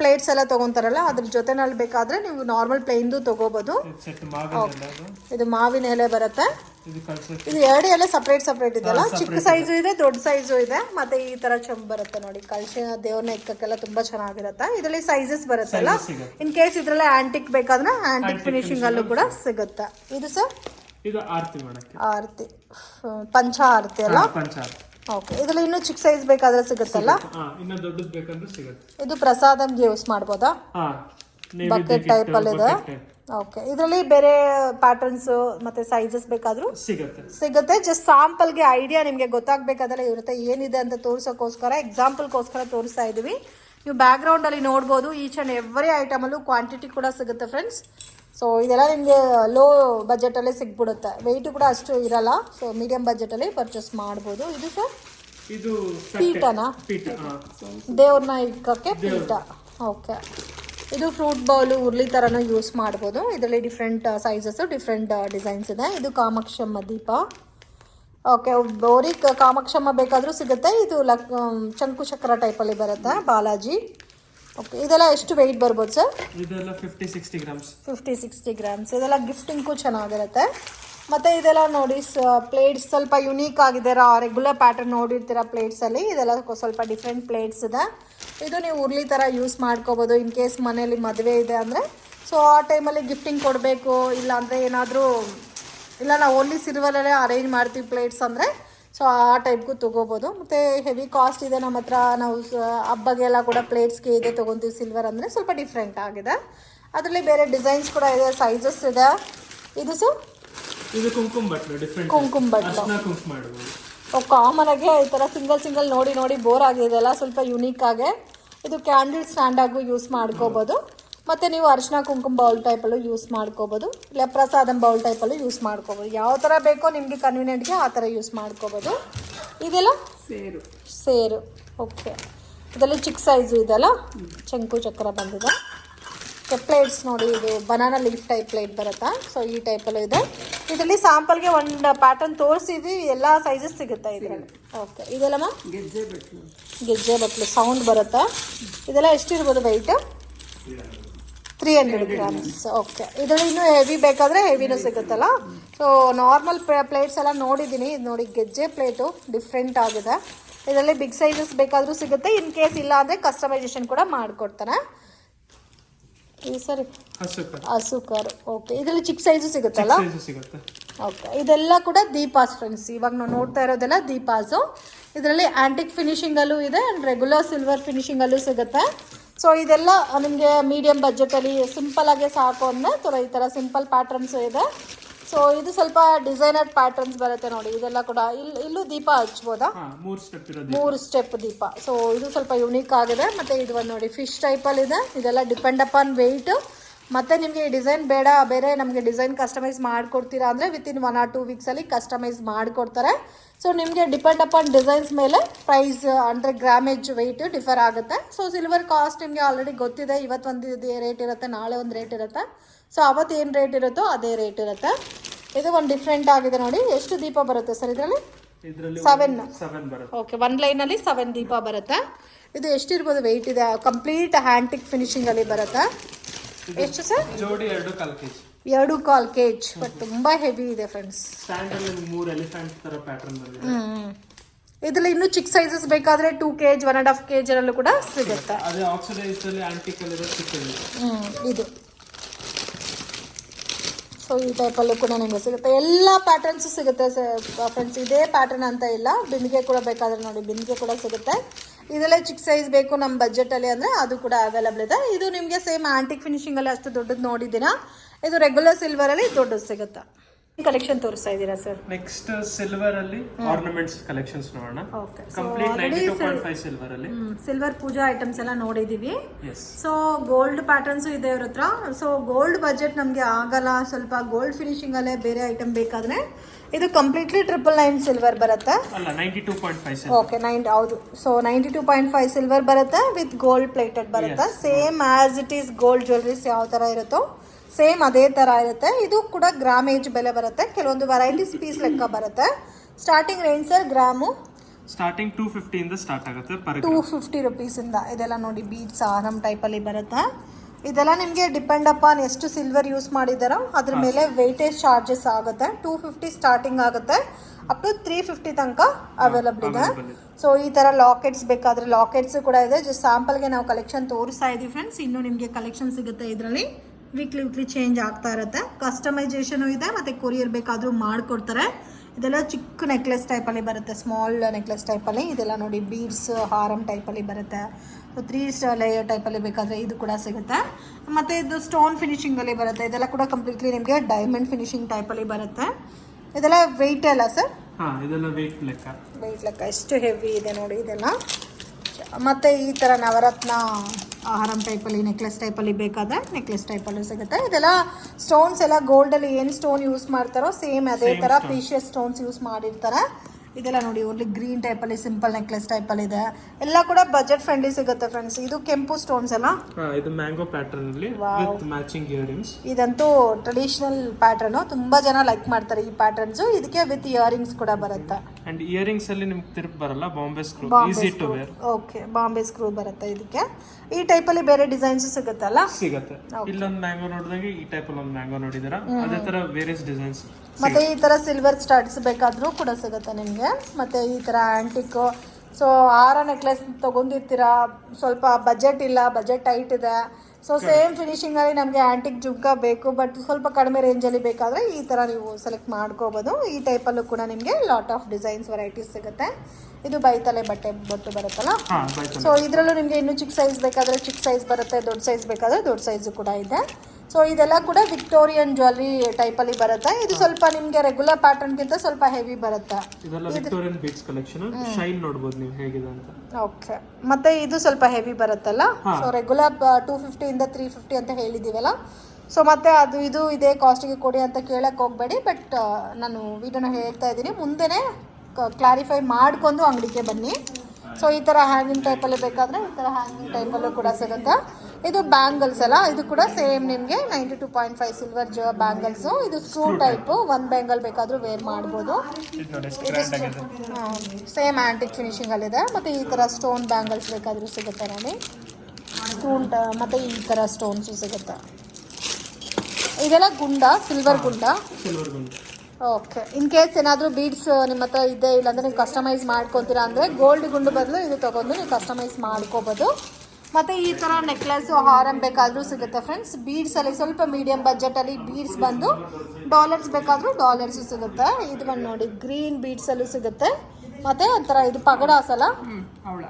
ಪ್ಲೇಟ್ಸ್ ಎಲ್ಲ ತೊಗೊತಾರಲ್ಲ ಅದ್ರ ಜೊತೆನಲ್ಲಿ ಬೇಕಾದರೆ ನೀವು ನಾರ್ಮಲ್ ಪ್ಲೇನ್ದು ತೊಗೋಬೋದು. ಇದು ಮಾವಿನ ಎಲೆ ಬರುತ್ತೆ. ಇದು ಎರಡು ಎಲ್ಲ ಸಪ್ರೇಟ್ ಸಪ್ರೇಟ್ ಇದೆಲ್ಲ ಚಿಕ್ಕ ಸೈಜು ಇದೆ ದೊಡ್ಡ ಸೈಜು ಇದೆ. ಮತ್ತೆ ಈ ತರ ಚಂಬ್ ಬರುತ್ತೆ ನೋಡಿ. ಕಳಶ ದೇವ್ರನ್ನ ಎಕ್ಕಕ್ಕೆಲ್ಲ ತುಂಬಾ ಚೆನ್ನಾಗಿರುತ್ತೆ. ಇದರಲ್ಲಿ ಸೈಜಸ್ ಬರುತ್ತಲ್ಲ. ಇನ್ ಕೇಸ್ ಇದ್ರಲ್ಲಿ ಆಂಟಿಕ್ ಬೇಕಾದ್ರೆ ಆಂಟಿಕ್ ಫಿನಿಶಿಂಗ್ ಅಲ್ಲೂ ಕೂಡ ಸಿಗುತ್ತೆ. ಇದು ಸರ್ ಇದು ಆರತಿ ಆರತಿ. ಪಂಚ ಆರತಿ ಅಲ್ಲ? ಓಕೆ ಇದರಲ್ಲಿ ಇನ್ನೂ ಚಿಕ್ಕ ಸೈಜ್ ಬೇಕಾದ್ರೆ ಸಿಗುತ್ತಲ್ಲ? ಇನ್ನ ದೊಡ್ಡದು ಬೇಕಂದ್ರೆ ಸಿಗುತ್ತೆ. ಇದು ಪ್ರಸಾದಂಗೆ ಯೂಸ್ ಮಾಡ್ಬೋದಾ? ಬಕೆಟ್ ಟೈಪ್ ಅಲ್ಲಿ ಇದೆ ಓಕೆ ಇದರಲ್ಲಿ ಬೇರೆ ಪ್ಯಾಟರ್ನ್ಸ್ ಮತ್ತೆ ಸೈಜಸ್ ಬೇಕಾದರೂ? ಸಿಗುತ್ತೆ. ಸಿಗುತ್ತೆ. ಜಸ್ಟ್ ಸಾಂಪಲ್ಗೆ ಐಡಿಯಾ ನಿಮಗೆ ಗೊತ್ತಾಗಬೇಕಾದ್ರೆ ಇರುತ್ತೆ ಏನಿದೆ ಅಂತ ತೋರಿಸೋಕ್ಕೋಸ್ಕರ ಎಕ್ಸಾಂಪಲ್ಗೋಸ್ಕರ ತೋರಿಸ್ತಾ ಇದ್ದೀವಿ ನೀವು ಬ್ಯಾಕ್ಗ್ರೌಂಡಲ್ಲಿ ನೋಡ್ಬೋದು ಈಚ್ ಆ್ಯಂಡ್ ಎವ್ರಿ ಐಟಮಲ್ಲೂ ಕ್ವಾಂಟಿಟಿ ಕೂಡ ಸಿಗುತ್ತೆ ಫ್ರೆಂಡ್ಸ್ ಸೊ ಇದೆಲ್ಲ ನಿಮಗೆ ಲೋ ಬಜೆಟಲ್ಲೇ ಸಿಗ್ಬಿಡುತ್ತೆ. ವೆಯ್ಟು ಕೂಡ ಅಷ್ಟು ಇರಲ್ಲ. ಸೊ ಮೀಡಿಯಮ್ ಬಜೆಟಲ್ಲಿ ಪರ್ಚೇಸ್ ಮಾಡ್ಬೋದು. ಇದು ಸರ್ ಇದು ಪೀಠನಾ? ದೇವ್ರನ್ನ ಇಕ್ಕಕ್ಕೆ ಪೀಠ. ಓಕೆ ಇದು ಫ್ರೂಟ್ ಬೌಲು ಉರ್ಲಿ ಥರನೂ ಯೂಸ್ ಮಾಡ್ಬೋದು. ಇದರಲ್ಲಿ ಡಿಫ್ರೆಂಟ್ ಸೈಜಸ್ಸು ಡಿಫ್ರೆಂಟ್ ಡಿಸೈನ್ಸ್ ಇದೆ. ಇದು ಕಾಮಾಕ್ಷಮ್ಮ ದೀಪ. ಓಕೆ ಬೋರಿಕ್ ಕಾಮಕ್ಷಮ್ಮ ಬೇಕಾದರೂ ಸಿಗುತ್ತೆ. ಇದು ಲಕ್ ಚಂಕು ಚಕ್ರ ಟೈಪಲ್ಲಿ ಬರುತ್ತೆ ಬಾಲಾಜಿ. ಓಕೆ ಇದೆಲ್ಲ ಎಷ್ಟು ವೆಯ್ಟ್ ಬರ್ಬೋದು ಸರ್ ಇದೆಲ್ಲ fifty sixty grams fifty sixty grams ಇದೆಲ್ಲ ಗಿಫ್ಟಿಂಗು ಚೆನ್ನಾಗಿರುತ್ತೆ. ಮತ್ತು ಇದೆಲ್ಲ ನೋಡಿ ಪ್ಲೇಟ್ಸ್ ಸ್ವಲ್ಪ ಯುನೀಕ್ ಆಗಿದೆ. ರೆಗ್ಯುಲರ್ ಪ್ಯಾಟರ್ನ್ ನೋಡಿರ್ತೀರ ಪ್ಲೇಟ್ಸಲ್ಲಿ ಇದೆಲ್ಲ ಸ್ವಲ್ಪ ಡಿಫ್ರೆಂಟ್ ಪ್ಲೇಟ್ಸ್ ಇದೆ. ಇದು ನೀವು ಉರ್ಲಿ ಥರ ಯೂಸ್ ಮಾಡ್ಕೋಬೋದು ಇನ್ ಕೇಸ್ ಮನೇಲಿ ಮದುವೆ ಇದೆ ಅಂದರೆ. ಸೊ ಆ ಟೈಮಲ್ಲಿ ಗಿಫ್ಟಿಂಗ್ ಕೊಡಬೇಕು ಇಲ್ಲ ಅಂದರೆ ಏನಾದರೂ, ಇಲ್ಲ ನಾವು ಓನ್ಲಿ ಸಿಲ್ವರಲ್ಲೇ ಅರೇಂಜ್ ಮಾಡ್ತೀವಿ ಪ್ಲೇಟ್ಸ್ ಅಂದರೆ. ಸೊ ಆ ಟೈಪ್ಗೂ ತೊಗೋಬೋದು. ಮತ್ತು ಹೆವಿ ಕಾಸ್ಟ್ ಇದೆ ನಮ್ಮ ಹತ್ರ. ನಾವು ಹಬ್ಬಗೆಲ್ಲ ಕೂಡ ಪ್ಲೇಟ್ಸ್ಗೆ ಇದೆ ತೊಗೊತೀವಿ ಸಿಲ್ವರ್ ಅಂದರೆ. ಸ್ವಲ್ಪ ಡಿಫ್ರೆಂಟ್ ಆಗಿದೆ. ಅದರಲ್ಲಿ ಬೇರೆ ಡಿಸೈನ್ಸ್ ಕೂಡ ಇದೆ ಸೈಜಸ್ ಇದೆ. ಇದು ಸು ಇದು ಕುಂಕುಮ ಬಟ್ಲು ಡಿಫ್ರೆಂಟ್ ಕುಂಕುಮ ಬಟ್ಲು ಅರ್ಶನ ಕುಂಕುಮ ಕಾಮನ್ ಆಗಿ ಈ ಥರ ಸಿಂಗಲ್ ಸಿಂಗಲ್ ನೋಡಿ ನೋಡಿ ಬೋರ್ ಆಗಿದೆಯಲ್ಲ ಸ್ವಲ್ಪ ಯುನೀಕ್ ಆಗಿ ಇದು ಕ್ಯಾಂಡಲ್ ಸ್ಟ್ಯಾಂಡಾಗೂ ಯೂಸ್ ಮಾಡ್ಕೋಬೋದು. ಮತ್ತು ನೀವು ಅರಿಶಿನ ಕುಂಕುಮ ಬೌಲ್ ಟೈಪಲ್ಲೂ ಯೂಸ್ ಮಾಡ್ಕೋಬೋದು. ಇಲ್ಲ ಪ್ರಸಾದಂ ಬೌಲ್ ಟೈಪಲ್ಲೂ ಯೂಸ್ ಮಾಡ್ಕೋಬೋದು. ಯಾವ ಥರ ಬೇಕೋ ನಿಮಗೆ ಕನ್ವೀನಿಯಂಟ್ಗೆ ಆ ಥರ ಯೂಸ್ ಮಾಡ್ಕೋಬೋದು. ಇದೆಲ್ಲ? ಸೇರು. ಸೇರು. ಓಕೆ ಇದರಲ್ಲಿ ಚಿಕ್ಕ ಸೈಜು ಇದೆಲ್ಲ ಚಂಕು ಚಕ್ರ ಬಂದಿದೆ. ಪ್ಲೇಟ್ಸ್ ನೋಡಿ ಇದು ಬನಾನಾ ಲೀಫ್ ಟೈಪ್ ಪ್ಲೇಟ್ ಬರುತ್ತಾ? ಸೊ ಈ ಟೈಪಲ್ಲೂ ಇದೆ. ಇದರಲ್ಲಿ ಸ್ಯಾಂಪಲ್ಗೆ ಒಂದು ಪ್ಯಾಟರ್ನ್ ತೋರಿಸಿದ್ವಿ ಎಲ್ಲ ಸೈಜಸ್ ಸಿಗುತ್ತೆ ಇದರಲ್ಲಿ? ಓಕೆ ಇದೆಲ್ಲಮ್ಮ ಗೆಜ್ಜೆ ಬಟ್ಲು. ಗೆಜ್ಜೆ ಬಟ್ಲು ಸೌಂಡ್ ಬರುತ್ತಾ? ಇದೆಲ್ಲ ಎಷ್ಟಿರ್ಬೋದು weight three hundred grams okay ಇದರಲ್ಲಿ ಇನ್ನೂ ಹೆವಿ ಬೇಕಾದರೆ ಹೆವಿನೂ ಸಿಗುತ್ತಲ್ಲ? ಸೊ ನಾರ್ಮಲ್ ಪ್ಲೇಟ್ಸ್ ಎಲ್ಲ ನೋಡಿದ್ದೀನಿ. ಇದು ನೋಡಿ ಗೆಜ್ಜೆ ಪ್ಲೇಟು ಡಿಫ್ರೆಂಟ್ ಆಗಿದೆ. ಇದರಲ್ಲಿ ಬಿಗ್ ಸೈಜಸ್ ಬೇಕಾದರೂ ಸಿಗುತ್ತೆ. ಇನ್ ಕೇಸ್ ಇಲ್ಲ ಅಂದರೆ ಕಸ್ಟಮೈಸೇಷನ್ ಕೂಡ ಮಾಡಿಕೊಡ್ತಾನೆ. ಇದು ಸರಿ. ಹಸು ಹಸುಕರ್ ಓಕೆ ಇದರಲ್ಲಿ ಚಿಕ್ಕ ಸೈಜು ಸಿಗುತ್ತಲ್ಲ? ಸೈಜು ಸಿಗುತ್ತೆ. ಓಕೆ ಇದೆಲ್ಲ ಕೂಡ ದೀಪಾಸ್ ಫ್ರೆಂಡ್ಸ್ ಇವಾಗ ನಾವು ನೋಡ್ತಾ ಇರೋದೆಲ್ಲ ದೀಪಾಸು. ಇದರಲ್ಲಿ ಆ್ಯಂಟಿಕ್ ಫಿನಿಶಿಂಗಲ್ಲೂ ಇದೆ ಆ್ಯಂಡ್ ರೆಗ್ಯುಲರ್ ಸಿಲ್ವರ್ ಫಿನಿಶಿಂಗಲ್ಲೂ ಸಿಗುತ್ತೆ. ಸೊ ಇದೆಲ್ಲ ನಿಮಗೆ ಮೀಡಿಯಮ್ ಬಜೆಟಲ್ಲಿ ಸಿಂಪಲಾಗೆ ಸಾಕು ಅಂದರೆ ಥರ ಈ ಥರ ಸಿಂಪಲ್ ಪ್ಯಾಟರ್ನ್ಸ್ ಇದೆ. ಸೊ ಇದು ಸ್ವಲ್ಪ ಡಿಸೈನರ್ ಪ್ಯಾಟರ್ನ್ಸ್ ಬರುತ್ತೆ ನೋಡಿ ಇದೆಲ್ಲ ಕೂಡ. ಇಲ್ಲಿ ಇಲ್ಲೂ ದೀಪ ಹಚ್ಬೋದಾ? ಮೂರ್ ಸ್ಟೆಪ್ ಇರೋದು ಮೂರು ಸ್ಟೆಪ್ ದೀಪ. ಸೊ ಇದು ಸ್ವಲ್ಪ ಯುನೀಕ್ ಆಗಿದೆ. ಮತ್ತೆ ಇದು ಒಂದು ನೋಡಿ ಫಿಶ್ ಟೈಪಲ್ಲಿ ಇದೆ. ಇದೆಲ್ಲ ಡಿಪೆಂಡ್ ಅಪಾನ್ ವೆಯ್ಟ್ ಮತ್ತೆ ನಿಮಗೆ ಈ ಡಿಸೈನ್ ಬೇಡ ಬೇರೆ ನಮಗೆ ಡಿಸೈನ್ ಕಸ್ಟಮೈಸ್ ಮಾಡಿಕೊಡ್ತೀರಾ ಅಂದರೆ ವಿತಿನ್ ಒನ್ ಆರ್ ಟೂ ವೀಕ್ಸಲ್ಲಿ ಕಸ್ಟಮೈಸ್ ಮಾಡಿಕೊಡ್ತಾರೆ. ಸೊ ನಿಮಗೆ ಡಿಪೆಂಡ್ ಅಪಾನ್ ಡಿಸೈನ್ಸ್ ಮೇಲೆ ಪ್ರೈಸ್ ಅಂದರೆ ಗ್ರಾಮೇಜ್ ವೆಯ್ಟ್ ಡಿಫರ್ ಆಗುತ್ತೆ. ಸೊ ಸಿಲ್ವರ್ ಕಾಸ್ಟ್ ನಿಮಗೆ ಆಲ್ರೆಡಿ ಗೊತ್ತಿದೆ. ಇವತ್ತು ಒಂದು ರೇಟ್ ಇರುತ್ತೆ ನಾಳೆ ಒಂದು ರೇಟ್ ಇರುತ್ತೆ. ಸೊ ಅವತ್ತು ಏನು ರೇಟ್ ಇರುತ್ತೋ ಅದೇ ರೇಟ್ ಇರುತ್ತೆ. ಇದು ಒಂದು ಡಿಫ್ರೆಂಟ್ ಆಗಿದೆ ನೋಡಿ. ಎಷ್ಟು ದೀಪ ಬರುತ್ತೆ ಸರ್ ಇದರಲ್ಲಿ? ಸೆವೆನ್ ಓಕೆ ಒನ್ ಲೈನಲ್ಲಿ ಸೆವೆನ್ ದೀಪ ಬರುತ್ತೆ. ಇದು ಎಷ್ಟಿರ್ಬೋದು ವೆಯ್ಟ್ ಇದೆ? ಕಂಪ್ಲೀಟ್ ಹ್ಯಾಂಟಿಕ್ ಫಿನಿಶಿಂಗಲ್ಲಿ ಬರುತ್ತೆ? ಎಷ್ಟು ಸರ್? ಜೋಡಿ ಎರಡು ಕಾಲ್ ಕೆಜಿ ಎರಡು ಕಾಲ್ ಕೆಜ್ ಬಟ್ ತುಂಬ ಹೆವಿ ಇದೆ ಫ್ರೆಂಡ್ಸ್ ಇದ್ರಲ್ಲಿ ಇನ್ನು ಮೂರ್ ಎಲಿಫೆಂಟ್ ತರ ಪ್ಯಾಟರ್ನ್ ಬಂದಿದೆ. ಇದರಲ್ಲಿ ಇನ್ನೂ ಚಿಕ್ಕ ಸೈಜಸ್ ಬೇಕಾದ್ರೆ two KG one and half ಕೇಜರಲ್ಲೂ ಕೂಡ ಸಿಗುತ್ತೆ. ಅದೇ ಅಲ್ಲಿ ಅಲ್ಲಿ ಇರೋ ಇದು. ಸೊ ಈ ಟೈಪಲ್ಲೂ ಕೂಡ ನಿಮಗೆ ಸಿಗುತ್ತೆ. ಎಲ್ಲ ಪ್ಯಾಟರ್ನ್ಸು ಸಿಗುತ್ತೆ ಫ್ರೆಂಡ್ಸ್ ಇದೇ ಪ್ಯಾಟರ್ನ್ ಅಂತ ಇಲ್ಲ. ಬಿಂದಿಗೆ ಕೂಡ ಬೇಕಾದ್ರೆ ನೋಡಿ, ಬಿಂದಿಗೆ ಕೂಡ ಸಿಗುತ್ತೆ. ಇದರಲ್ಲೇ ಚಿಕ್ಕ ಸೈಜ್ ಬೇಕು ನಮ್ಮ ಬಜೆಟಲ್ಲಿ ಅಂದರೆ ಅದು ಕೂಡ ಅವೈಲಬಲ್ ಇದೆ. ಇದು ನಿಮಗೆ ಸೇಮ್ ಆಂಟಿಕ್ ಫಿನಿಶಿಂಗಲ್ಲಿ ಅಷ್ಟು ದೊಡ್ಡದು ನೋಡಿದ್ದೀರಾ. ಇದು ರೆಗ್ಯುಲರ್ ಸಿಲ್ವರಲ್ಲಿ ದೊಡ್ಡದು ಸಿಗುತ್ತೆ? ಕಲೆಕ್ಷನ್ ತೋರಿಸ್ತಾ ಇದ್ದೀರಾ ಸರ್ ನೆಕ್ಸ್ಟ್ ಸಿಲ್ವರ್ ಅಲ್ಲಿ ಆರ್ನಮೆಂಟ್ಸ್ ಕಲೆಕ್ಷನ್ಸ್ ನೋಡೋಣ. ಓಕೆ ಕಂಪ್ಲೀಟ್ ಸಿಲ್ವರ್ ಅಲ್ಲಿ. ಸಿಲ್ವರ್ ಪೂಜಾ ಐಟಮ್ಸ್ ಎಲ್ಲ ನೋಡಿದೀವಿ. ಎಸ್ ಸೊ ಗೋಲ್ಡ್ ಪ್ಯಾಟರ್ನ್ಸ್ ಇದೆ ಇವ್ರ ಹತ್ರ. ಸೊ ಗೋಲ್ಡ್ ಬಜೆಟ್ ನಮಗೆ ಆಗಲ್ಲ. ಸ್ವಲ್ಪ ಗೋಲ್ಡ್ ಫಿನಿಶಿಂಗ್ ಅಲ್ಲೇ ಬೇರೆ ಐಟಮ್ ಬೇಕಾದ್ರೆ. ಇದು ಕಂಪ್ಲೀಟ್ಲಿ ಟ್ರಿಪಲ್ ನೈನ್ ಸಿಲ್ವರ್ ಬರುತ್ತೆ. ಓಕೆ ನೈನ್ ಹೌದು. So ninety two point five silver ಬರುತ್ತೆ ವಿತ್ ಗೋಲ್ಡ್ ಪ್ಲೇಟೆಡ್ ಬರುತ್ತೆ. Same as it is gold jewelleries ಯಾವ ಥರ ಇರುತ್ತೋ. ಸೇಮ್ ಅದೇ ಥರ ಇರುತ್ತೆ. ಇದು ಕೂಡ ಗ್ರಾಮೇಜ್ ಬೆಲೆ ಬರುತ್ತೆ. ಕೆಲವೊಂದು ವೆರೈಟೀಸ್ ಪೀಸ್ ಲೆಕ್ಕ ಬರುತ್ತೆ. Starting range sir gram starting two fifty ಇಂದ ಸ್ಟಾರ್ಟ್ ಆಗುತ್ತೆ ಟೂ ಫಿಫ್ಟಿ ರುಪೀಸಿಂದ ಇದೆಲ್ಲ ನೋಡಿ ಬೀಡ್ಸ್ ಆರಮ್ ಟೈಪಲ್ಲಿ ಬರುತ್ತೆ? ಇದೆಲ್ಲ ನಿಮಗೆ ಡಿಪೆಂಡ್ ಅಪಾನ್ ಎಷ್ಟು ಸಿಲ್ವರ್ ಯೂಸ್ ಮಾಡಿದಾರೋ ಅದ್ರ ಮೇಲೆ ವೆಯ್ಟೇಜ್ ಚಾರ್ಜಸ್ ಆಗುತ್ತೆ. ಟೂ ಫಿಫ್ಟಿ ಸ್ಟಾರ್ಟಿಂಗ್ ಆಗುತ್ತೆ. ಅಪ್ ಟು ತ್ರೀ ಫಿಫ್ಟಿ ತನಕ ಅವೈಲಬಲ್ ಇದೆ. ಸೊ ಈ ಥರ ಲಾಕೆಟ್ಸ್ ಬೇಕಾದರೆ ಲಾಕೆಟ್ಸ್ ಕೂಡ ಇದೆ. ಜಸ್ಟ್ ಸ್ಯಾಂಪಲ್ಗೆ ನಾವು ಕಲೆಕ್ಷನ್ ತೋರಿಸ್ತಾ ಇದ್ದೀವಿ ಫ್ರೆಂಡ್ಸ್ ಇನ್ನು ನಿಮಗೆ ಕಲೆಕ್ಷನ್ ಸಿಗುತ್ತೆ ಇದರಲ್ಲಿ. ವೀಕ್ಲಿ ವೀಕ್ಲಿ ಚೇಂಜ್ ಆಗ್ತಾ ಇರುತ್ತೆ. ಕಸ್ಟಮೈಸೇಷನು ಇದೆ ಮತ್ತು ಕೊರಿಯರ್ ಬೇಕಾದರೂ ಮಾಡಿಕೊಡ್ತಾರೆ. ಇದೆಲ್ಲ ಚಿಕ್ಕ ನೆಕ್ಲೆಸ್ ಟೈಪಲ್ಲಿ ಬರುತ್ತೆ ಸ್ಮಾಲ್ ನೆಕ್ಲೆಸ್ ಟೈಪಲ್ಲಿ ಇದೆಲ್ಲ ನೋಡಿ ಬೀಡ್ಸ್ ಹಾರಮ್ ಟೈಪಲ್ಲಿ ಬರುತ್ತೆ. ತ್ರೀ ಲೇಯರ್ ಟೈಪಲ್ಲಿ ಬೇಕಾದರೆ ಇದು ಕೂಡ ಸಿಗುತ್ತೆ. ಮತ್ತು ಇದು ಸ್ಟೋನ್ ಫಿನಿಶಿಂಗಲ್ಲಿ ಬರುತ್ತೆ. ಇದೆಲ್ಲ ಕೂಡ ಕಂಪ್ಲೀಟ್ಲಿ ನಿಮಗೆ ಡೈಮಂಡ್ ಫಿನಿಶಿಂಗ್ ಟೈಪಲ್ಲಿ ಬರುತ್ತೆ. ಇದೆಲ್ಲ ವೆಯ್ಟ್ ಅಲ್ಲ ಸರ್ ಹಾ ಇದೆಲ್ಲ ವೆಯ್ಟ್ ಲೆಕ್ಕ. ವೆಯ್ಟ್ ಲೆಕ್ಕ. ಎಷ್ಟು ಹೆವಿ ಇದೆ ನೋಡಿ ಇದೆಲ್ಲ. ಮತ್ತು ಈ ಥರ ನವರತ್ನ ಆಹಾರಂ ಟೈಪಲ್ಲಿ ನೆಕ್ಲೆಸ್ ಟೈಪಲ್ಲಿ ಬೇಕಾದ ನೆಕ್ಲೆಸ್ ಟೈಪಲ್ಲೂ ಸಿಗುತ್ತೆ. ಇದೆಲ್ಲ ಸ್ಟೋನ್ಸ್ ಎಲ್ಲ ಗೋಲ್ಡಲ್ಲಿ ಏನು ಸ್ಟೋನ್ ಯೂಸ್ ಮಾಡ್ತಾರೋ ಸೇಮ್ ಅದೇ ಥರ ಪ್ರೀಶಿಯಸ್ ಸ್ಟೋನ್ಸ್ ಯೂಸ್ ಮಾಡಿರ್ತಾರೆ. ಇದೆಲ್ಲ ನೋಡಿ ಓನ್ಲಿ ಗ್ರೀನ್ ಟೈಪಲ್ಲಿ ಸಿಂಪಲ್ ನೆಕ್ಲೆಸ್ ಟೈಪಲ್ಲಿ ಇದೆ. ಎಲ್ಲ ಕೂಡ ಬಜೆಟ್ ಫ್ರೆಂಡ್ಲಿ ಸಿಗುತ್ತೆ ಫ್ರೆಂಡ್ಸ್ ಇದು ಕೆಂಪು ಸ್ಟೋನ್ಸ್ ಅಲ್ಲ? ಇದು ಮ್ಯಾಂಗೋ ಪ್ಯಾಟರ್ನ್ ಅಲ್ಲಿ ವಿತ್ ಮ್ಯಾಚಿಂಗ್ ಇಯರಿಂಗ್ಸ್ ಇದಂತೂ ಟ್ರೆಡಿಷನಲ್ ಪ್ಯಾಟರ್ನ್ ತುಂಬಾ ಜನ ಲೈಕ್ ಮಾಡ್ತಾರೆ ಈ ಪ್ಯಾಟರ್ನ್ಸ್ ಇದಕ್ಕೆ ವಿತ್ ಇಯರಿಂಗ್ಸ್ ಕೂಡ ಬರುತ್ತೆ. ಅಂಡ್ ಇಯರಿಂಗ್ಸ್ ಅಲ್ಲಿ ನಿಮ್ಗೆ ತಿರುಪ್ ಬರಲ್ಲ Bombay screw easy to wear okay Bombay screw ಬರುತ್ತೆ ಇದಕ್ಕೆ. ಈ ಟೈಪ್ ಅಲ್ಲಿ ಬೇರೆ ಡಿಸೈನ್ಸ್ ಸಿಗುತ್ತಲ್ಲ? ಸಿಗುತ್ತೆ. ಇಲ್ಲೊಂದು ಮ್ಯಾಂಗೋ ನೋಡಿದಂಗೆ ಈ ಟೈಪ್ ಅಲ್ಲಿ ಒಂದು ಮ್ಯಾಂಗೋ ನೋಡಿದಾರ ಅದೇ ತರ ವೇರಿಯಸ್ ಡಿಸೈನ್ಸ್ ಮತ್ತೆ ಈ ತರ ಸಿಲ್ವರ್ ಸ್ಟಾರ್ಟ್ಸ್ ಬೇಕಾದ್ರೂ ಕೂಡ ಸಿಗುತ್ತೆ ನಿಮಗೆ. ಮತ್ತೆ ಈ ತರ ಆಂಟಿಕ್ ಸೊ ಆರ ನೆಕ್ಲೆಸ್ ತಗೊಂಡಿರ್ತೀರಾ ಸ್ವಲ್ಪ ಬಜೆಟ್ ಇಲ್ಲ ಬಜೆಟ್ ಟೈಟ್ ಇದೆ. ಸೊ ಸೇಮ್ ಫಿನಿಶಿಂಗ್ ಅಲ್ಲಿ ನಮಗೆ ಆಂಟಿಕ್ ಜುಮ್ಕಾ ಬೇಕು ಬಟ್ ಸ್ವಲ್ಪ ಕಡಿಮೆ ರೇಂಜಲ್ಲಿ ಬೇಕಾದ್ರೆ ಈ ತರ ನೀವು ಸೆಲೆಕ್ಟ್ ಮಾಡ್ಕೋಬೋದು. ಈ ಟೈಪಲ್ಲೂ ಕೂಡ ನಿಮಗೆ ಲಾಟ್ ಆಫ್ ಡಿಸೈನ್ಸ್ ವೆರೈಟೀಸ್ ಸಿಗುತ್ತೆ. ಇದು ಬೈತಲೆ ಬಟ್ಟೆ ಬೊಟ್ಟು ಬರುತ್ತಲ್ಲ? ಸೊ ಇದರಲ್ಲೂ ನಿಮಗೆ ಇನ್ನೂ ಚಿಕ್ಕ ಸೈಜ್ ಬೇಕಾದರೆ ಚಿಕ್ಕ ಸೈಜ್ ಬರುತ್ತೆ ದೊಡ್ಡ ಸೈಜ್ ಬೇಕಾದರೆ ದೊಡ್ಡ ಸೈಜು ಕೂಡ ಇದೆ. ಸೊ ಇದೆಲ್ಲ ಕೂಡ ವಿಕ್ಟೋರಿಯನ್ ಜ್ಯುವೆಲ್ರಿ ಟೈಪಲ್ಲಿ ಬರುತ್ತೆ? ಇದು ಸ್ವಲ್ಪ ನಿಮಗೆ ರೆಗ್ಯುಲರ್ ಪ್ಯಾಟರ್ನ್ಗಿಂತ ಸ್ವಲ್ಪ ಹೆವಿ ಬರುತ್ತೆ? ಇದೆಲ್ಲ ವಿಕ್ಟೋರಿಯನ್ ಬೀಟ್ಸ್ ಕಲೆಕ್ಷನ್ ಶೈನ್ ನೋಡ್ಬೋದು ನೀವು ಹೇಗಿದೆ ಅಂತ. ಓಕೆ ಮತ್ತೆ ಇದು ಸ್ವಲ್ಪ ಹೆವಿ ಬರುತ್ತಲ್ಲ? ಸೊ ರೆಗ್ಯುಲರ್ ಟೂ ಇಂದ ತ್ರೀ ಫಿಫ್ಟಿ ಅಂತ ಹೇಳಿದ್ದೀವಲ್ಲ? ಸೊ ಮತ್ತೆ ಅದು ಇದು ಇದೇ ಕಾಸ್ಟಿಗೆ ಕೊಡಿ ಅಂತ ಕೇಳಕ್ಕೆ ಹೋಗಬೇಡಿ ಬಟ್ ನಾನು ವಿಡಿಯೋನ ಹೇಳ್ತಾ ಇದ್ದೀನಿ. ಮುಂದೆನೇ ಕ್ಲಾರಿಫೈ ಮಾಡ್ಕೊಂಡು ಅಂಗಡಿಗೆ ಬನ್ನಿ. ಸೊ ಈ ಥರ ಹ್ಯಾಂಗಿಂಗ್ ಟೈಪಲ್ಲಿ ಬೇಕಾದರೆ ಈ ಥರ ಹ್ಯಾಂಗಿಂಗ್ ಟೈಪಲ್ಲೂ ಕೂಡ ಸಿಗುತ್ತೆ. ಇದು ಬ್ಯಾಂಗಲ್ಸ್ ಅಲ್ಲ? ಇದು ಕೂಡ ಸೇಮ್ ನಿಮಗೆ ninety two point five silver ಜ ಬ್ಯಾಂಗಲ್ಸು ಇದು ಸ್ಕ್ರೂ ಟೈಪು ಒಂದ್ ಬ್ಯಾಂಗಲ್ ಬೇಕಾದರೂ ವೇರ್ ಮಾಡ್ಬೋದು. ಇದು ನೋಡಿ ಫಿನಿಶಿಂಗ್ ಅಲ್ಲಿ ಇದೆ ಸೇಮ್ ಆ್ಯಂಟಿಕ್ ಫಿನಿಶಿಂಗಲ್ಲಿದೆ ಮತ್ತು ಈ ಥರ ಸ್ಟೋನ್ ಬ್ಯಾಂಗಲ್ಸ್ ಬೇಕಾದರೂ ಸಿಗುತ್ತೆ ನೋಡಿ. ಸ್ಟೋನ್ ಮತ್ತು ಈ ಥರ ಸ್ಟೋನ್ಸ್ ಸಿಗುತ್ತೆ. ಇದೆಲ್ಲ ಗುಂಡ ಸಿಲ್ವರ್ ಗುಂಡ? ಓಕೆ ಇನ್ ಕೇಸ್ ಏನಾದರೂ ಬೀಡ್ಸ್ ನಿಮ್ಮ ಹತ್ರ ಇದೆ ಇಲ್ಲಾಂದರೆ ನೀವು ಕಸ್ಟಮೈಸ್ ಮಾಡ್ಕೊತೀರಾ ಅಂದರೆ ಗೋಲ್ಡ್ ಗುಂಡು ಬದಲು ಇದು ತೊಗೊಂಡು ನೀವು ಕಸ್ಟಮೈಸ್ ಮಾಡ್ಕೋಬೋದು. ಮತ್ತು ಈ ಥರ ನೆಕ್ಲೆಸು ಹಾರಂ ಬೇಕಾದರೂ ಸಿಗುತ್ತೆ ಫ್ರೆಂಡ್ಸ್ ಬೀಡ್ಸಲ್ಲಿ ಸ್ವಲ್ಪ ಮೀಡಿಯಮ್ ಬಜೆಟಲ್ಲಿ ಬೀಡ್ಸ್ ಬಂದು ಡಾಲರ್ಸ್ ಬೇಕಾದರೂ ಡಾಲರ್ಸು ಸಿಗುತ್ತೆ. ಇದು ಬಂದು ನೋಡಿ ಗ್ರೀನ್ ಬೀಡ್ಸಲ್ಲೂ ಸಿಗುತ್ತೆ. ಮತ್ತು ಒಂಥರ ಇದು ಪಗಡಾಸ್ ಅಲ್ಲ ಅವಳ.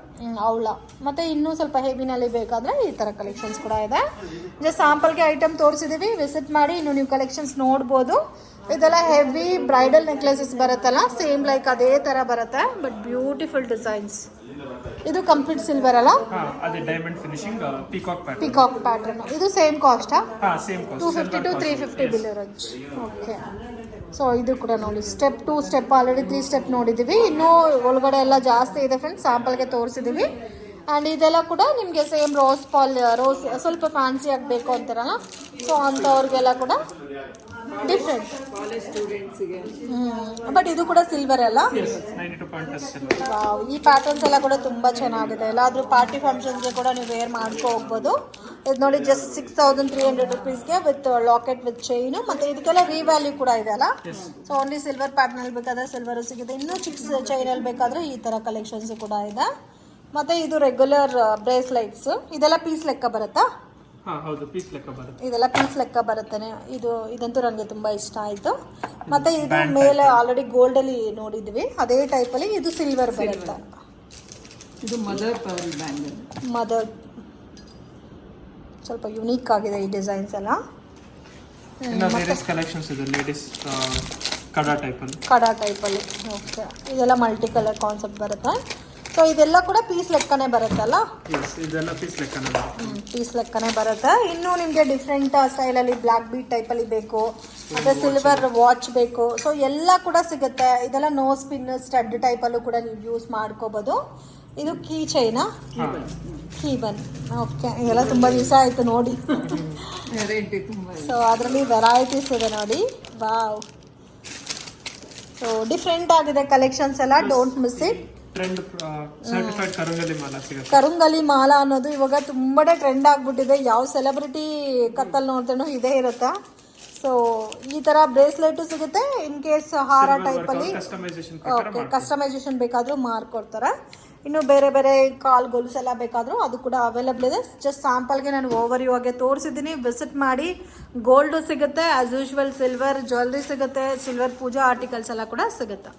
ಅವಳ. ಮತ್ತು ಇನ್ನೂ ಸ್ವಲ್ಪ ಹೆವಿನಲ್ಲಿ ಬೇಕಾದರೆ ಈ ಥರ ಕಲೆಕ್ಷನ್ಸ್ ಕೂಡ ಇದೆ. ಜಸ್ಟ್ ಸ್ಯಾಂಪಲ್ಗೆ ಐಟಮ್ ತೋರಿಸಿದ್ದೀವಿ ವಿಸಿಟ್ ಮಾಡಿ ಇನ್ನು ನೀವು ಕಲೆಕ್ಷನ್ಸ್ ನೋಡ್ಬೋದು. ಇದೆಲ್ಲ ಹೆವಿ ಬ್ರೈಡಲ್ ನೆಕ್ಲೆಸಸ್ ಬರುತ್ತಲ್ಲ ಸೇಮ್ ಲೈಕ್ ಅದೇ ಥರ ಬರುತ್ತೆ ಬಟ್ ಬ್ಯೂಟಿಫುಲ್ ಡಿಸೈನ್ಸ್ ಇದು ಕಂಪ್ಲೀಟ್ ಸಿಲ್ವರ್ ಅಲ್ಲ? ಹಾ ಅದೇ diamond finishing peacock pattern peacock pattern ಇದು ಸೇಮ್ ಕಾಸ್ಟಾ ಹಾ same cost fifty to three fifty bill range okay so ಇದು ಕೂಡ ನೋಡಿ. Step to step already three step ನೋಡಿದ್ದೀವಿ. ಇನ್ನೂ ಒಳಗಡೆ ಎಲ್ಲ ಜಾಸ್ತಿ ಇದೆ ಫ್ರೆಂಡ್ಸ್ ಸ್ಯಾಂಪಲ್ಗೆ ತೋರಿಸಿದ್ದೀವಿ. ಆ್ಯಂಡ್ ಇದೆಲ್ಲ ಕೂಡ ನಿಮಗೆ ಸೇಮ್ ರೋಸ್ ಪಾಲ್ ರೋಸ್ ಸ್ವಲ್ಪ ಫ್ಯಾನ್ಸಿ ಆಗಬೇಕು ಅಂತಾರಲ್ಲ? ಸೊ ಅಂಥವ್ರಿಗೆಲ್ಲ ಕೂಡ ಡಿಫ್ರೆಂಟ್ ಬಟ್ ಇದು ಕೂಡ ಸಿಲ್ವರ್ ಅಲ್ಲ? ಈ ಪ್ಯಾಟರ್ನ್ಸ್ ಎಲ್ಲ ಕೂಡ ತುಂಬಾ ಚೆನ್ನಾಗಿದೆ. ಎಲ್ಲಾದ್ರೂ ಪಾರ್ಟಿ ಫಂಕ್ಷನ್ಸ್ ಕೂಡ ನೀವು ವೇರ್ ಮಾಡ್ಕೊ ಹೋಗ್ಬೋದು. ಇದು ನೋಡಿ just six thousand three hundred ರುಪೀಸ್ಗೆ with locket with chain ಮತ್ತೆ ಇದಕ್ಕೆಲ್ಲ ರೀವ್ಯಾಲ್ಯೂ ಕೂಡ ಇದೆ ಅಲ್ಲ? ಸೊ ಓನ್ಲಿ ಸಿಲ್ವರ್ ಪ್ಯಾಟ್ನಲ್ಲಿ ಬೇಕಾದ್ರೆ ಸಿಲ್ವರು ಸಿಗುತ್ತೆ. ಇನ್ನೂ ಚೈನ್ ಚೈನಲ್ಲಿ ಬೇಕಾದ್ರೆ ಈ ಥರ ಕಲೆಕ್ಷನ್ಸ್ ಕೂಡ ಇದೆ. ಮತ್ತೆ ಇದು ರೆಗ್ಯುಲರ್ ಬ್ರೇಸ್ಲೈಟ್ಸ್ ಇದೆಲ್ಲ ಪೀಸ್ ಲೆಕ್ಕ ಬರುತ್ತಾ? ಹಾ ಹೌದು ಪೀಸ್ ಲೆಕ್ಕ ಬರುತ್ತೆ. ಇದೆಲ್ಲ ಪೀಸ್ ಲೆಕ್ಕ ಬರುತ್ತಾನೆ. ಇದು ಇದಂತೂ ನನಗೆ ತುಂಬ ಇಷ್ಟ ಆಯಿತು. ಮತ್ತೆ ಇದು ಮೇಲೆ ಆಲ್ರೆಡಿ ಗೋಲ್ಡಲ್ಲಿ ನೋಡಿದ್ವಿ. ಅದೇ ಟೈಪಲ್ಲಿ ಇದು ಸಿಲ್ವರ್ ಬರುತ್ತೆ. ಇದು ಮದರ್ ಬ್ಯಾಂಗಲ್ ಮದರ್ ಸ್ವಲ್ಪ ಯುನೀಕ್ ಆಗಿದೆ ಈ ಡಿಸೈನ್ಸ್ ಎಲ್ಲ. ಕಲೆಕ್ಷನ್ಸ್ ಇದೆ. ಕಡಾ ಟೈಪಲ್ಲಿ ಕಡಾ ಟೈಪಲ್ಲಿ ಓಕೆ ಇದೆಲ್ಲ ಮಲ್ಟಿ ಕಲರ್ ಕಾನ್ಸೆಪ್ಟ್ ಬರುತ್ತೆ. ಸೊ ಇದೆಲ್ಲ ಕೂಡ ಪೀಸ್ ಲೆಕ್ಕನೇ ಬರುತ್ತಲ್ಲ? ಎಸ್ ಇದೆಲ್ಲ ಪೀಸ್ ಲೆಕ್ಕನೆ ಬರುತ್ತೆ. ಪೀಸ್ ಲೆಕ್ಕನೇ ಬರುತ್ತೆ. ಇನ್ನೂ ನಿಮಗೆ ಡಿಫ್ರೆಂಟ್ ಸ್ಟೈಲಲ್ಲಿ ಬ್ಲ್ಯಾಕ್ ಬೀಟ್ ಟೈಪಲ್ಲಿ ಬೇಕು. ಮತ್ತು ಸಿಲ್ವರ್ ವಾಚ್ ಬೇಕು. ಸೊ ಎಲ್ಲ ಕೂಡ ಸಿಗುತ್ತೆ. ಇದೆಲ್ಲ ನೋ ಸ್ಪಿನ್ ಸ್ಟಡ್ ಟೈಪಲ್ಲೂ ಕೂಡ ನೀವು ಯೂಸ್ ಮಾಡ್ಕೋಬೋದು. ಇದು ಕೀ ಚೈನಾ ಕೀಬನ್ ಓಕೆ ಇದೆಲ್ಲ ತುಂಬ ದಿವಸ ಆಯಿತು ನೋಡಿ. ವೆರೈಟಿ ತುಂಬ ಇದೆ. ಸೊ ಅದರಲ್ಲಿ ವೆರೈಟೀಸ್ ಇದೆ ನೋಡಿ. ವಾವ್ ಸೊ ಡಿಫ್ರೆಂಟ್ ಆಗಿದೆ ಕಲೆಕ್ಷನ್ಸ್ ಎಲ್ಲ. Don't miss it trend certified ಕರುಂಗಲಿ ಮಾಲ ಸಿಗುತ್ತೆ. ಕರುಂಗಲಿ ಮಾಲಾ ಅನ್ನೋದು ಇವಾಗ ತುಂಬಾ ಟ್ರೆಂಡ್ ಆಗ್ಬಿಟ್ಟಿದೆ. ಯಾವ ಸೆಲೆಬ್ರಿಟಿ ಕತ್ತಲ್ಲಿ ನೋಡ್ತೇನೋ ಇದೇ ಇರುತ್ತಾ? ಸೊ ಈ ತರ ಬ್ರೇಸ್ಲೆಟ್ ಸಿಗುತ್ತೆ. ಇನ್ ಕೇಸ್ ಹಾರ ಟೈಪಲ್ಲಿ ಕಸ್ಟಮೈಸೇಷನ್ ಓಕೆ ಕಸ್ಟಮೈಸೇಷನ್ ಬೇಕಾದರೂ ಮಾಡ್ಕೊಡ್ತಾರೆ. ಇನ್ನು ಬೇರೆ ಬೇರೆ ಕಾಲ್ ಗೊಲ್ಸ್ ಎಲ್ಲ ಬೇಕಾದರೂ ಅದು ಕೂಡ ಅವೈಲಬಲ್ ಇದೆ. ಜಸ್ಟ್ ಸ್ಯಾಂಪಲ್ಗೆ ನಾನು ಓವರ್ ಇವಾಗೆ ತೋರಿಸಿದ್ದೀನಿ. ವಿಸಿಟ್ ಮಾಡಿ. ಗೋಲ್ಡು ಸಿಗುತ್ತೆ ಆ್ಯಸ್ ಯೂಶ್ವಲ್ ಸಿಲ್ವರ್ ಜ್ಯುವೆಲ್ರಿ ಸಿಗುತ್ತೆ ಸಿಲ್ವರ್ ಪೂಜಾ ಆರ್ಟಿಕಲ್ಸ್ ಎಲ್ಲ ಕೂಡ ಸಿಗುತ್ತೆ.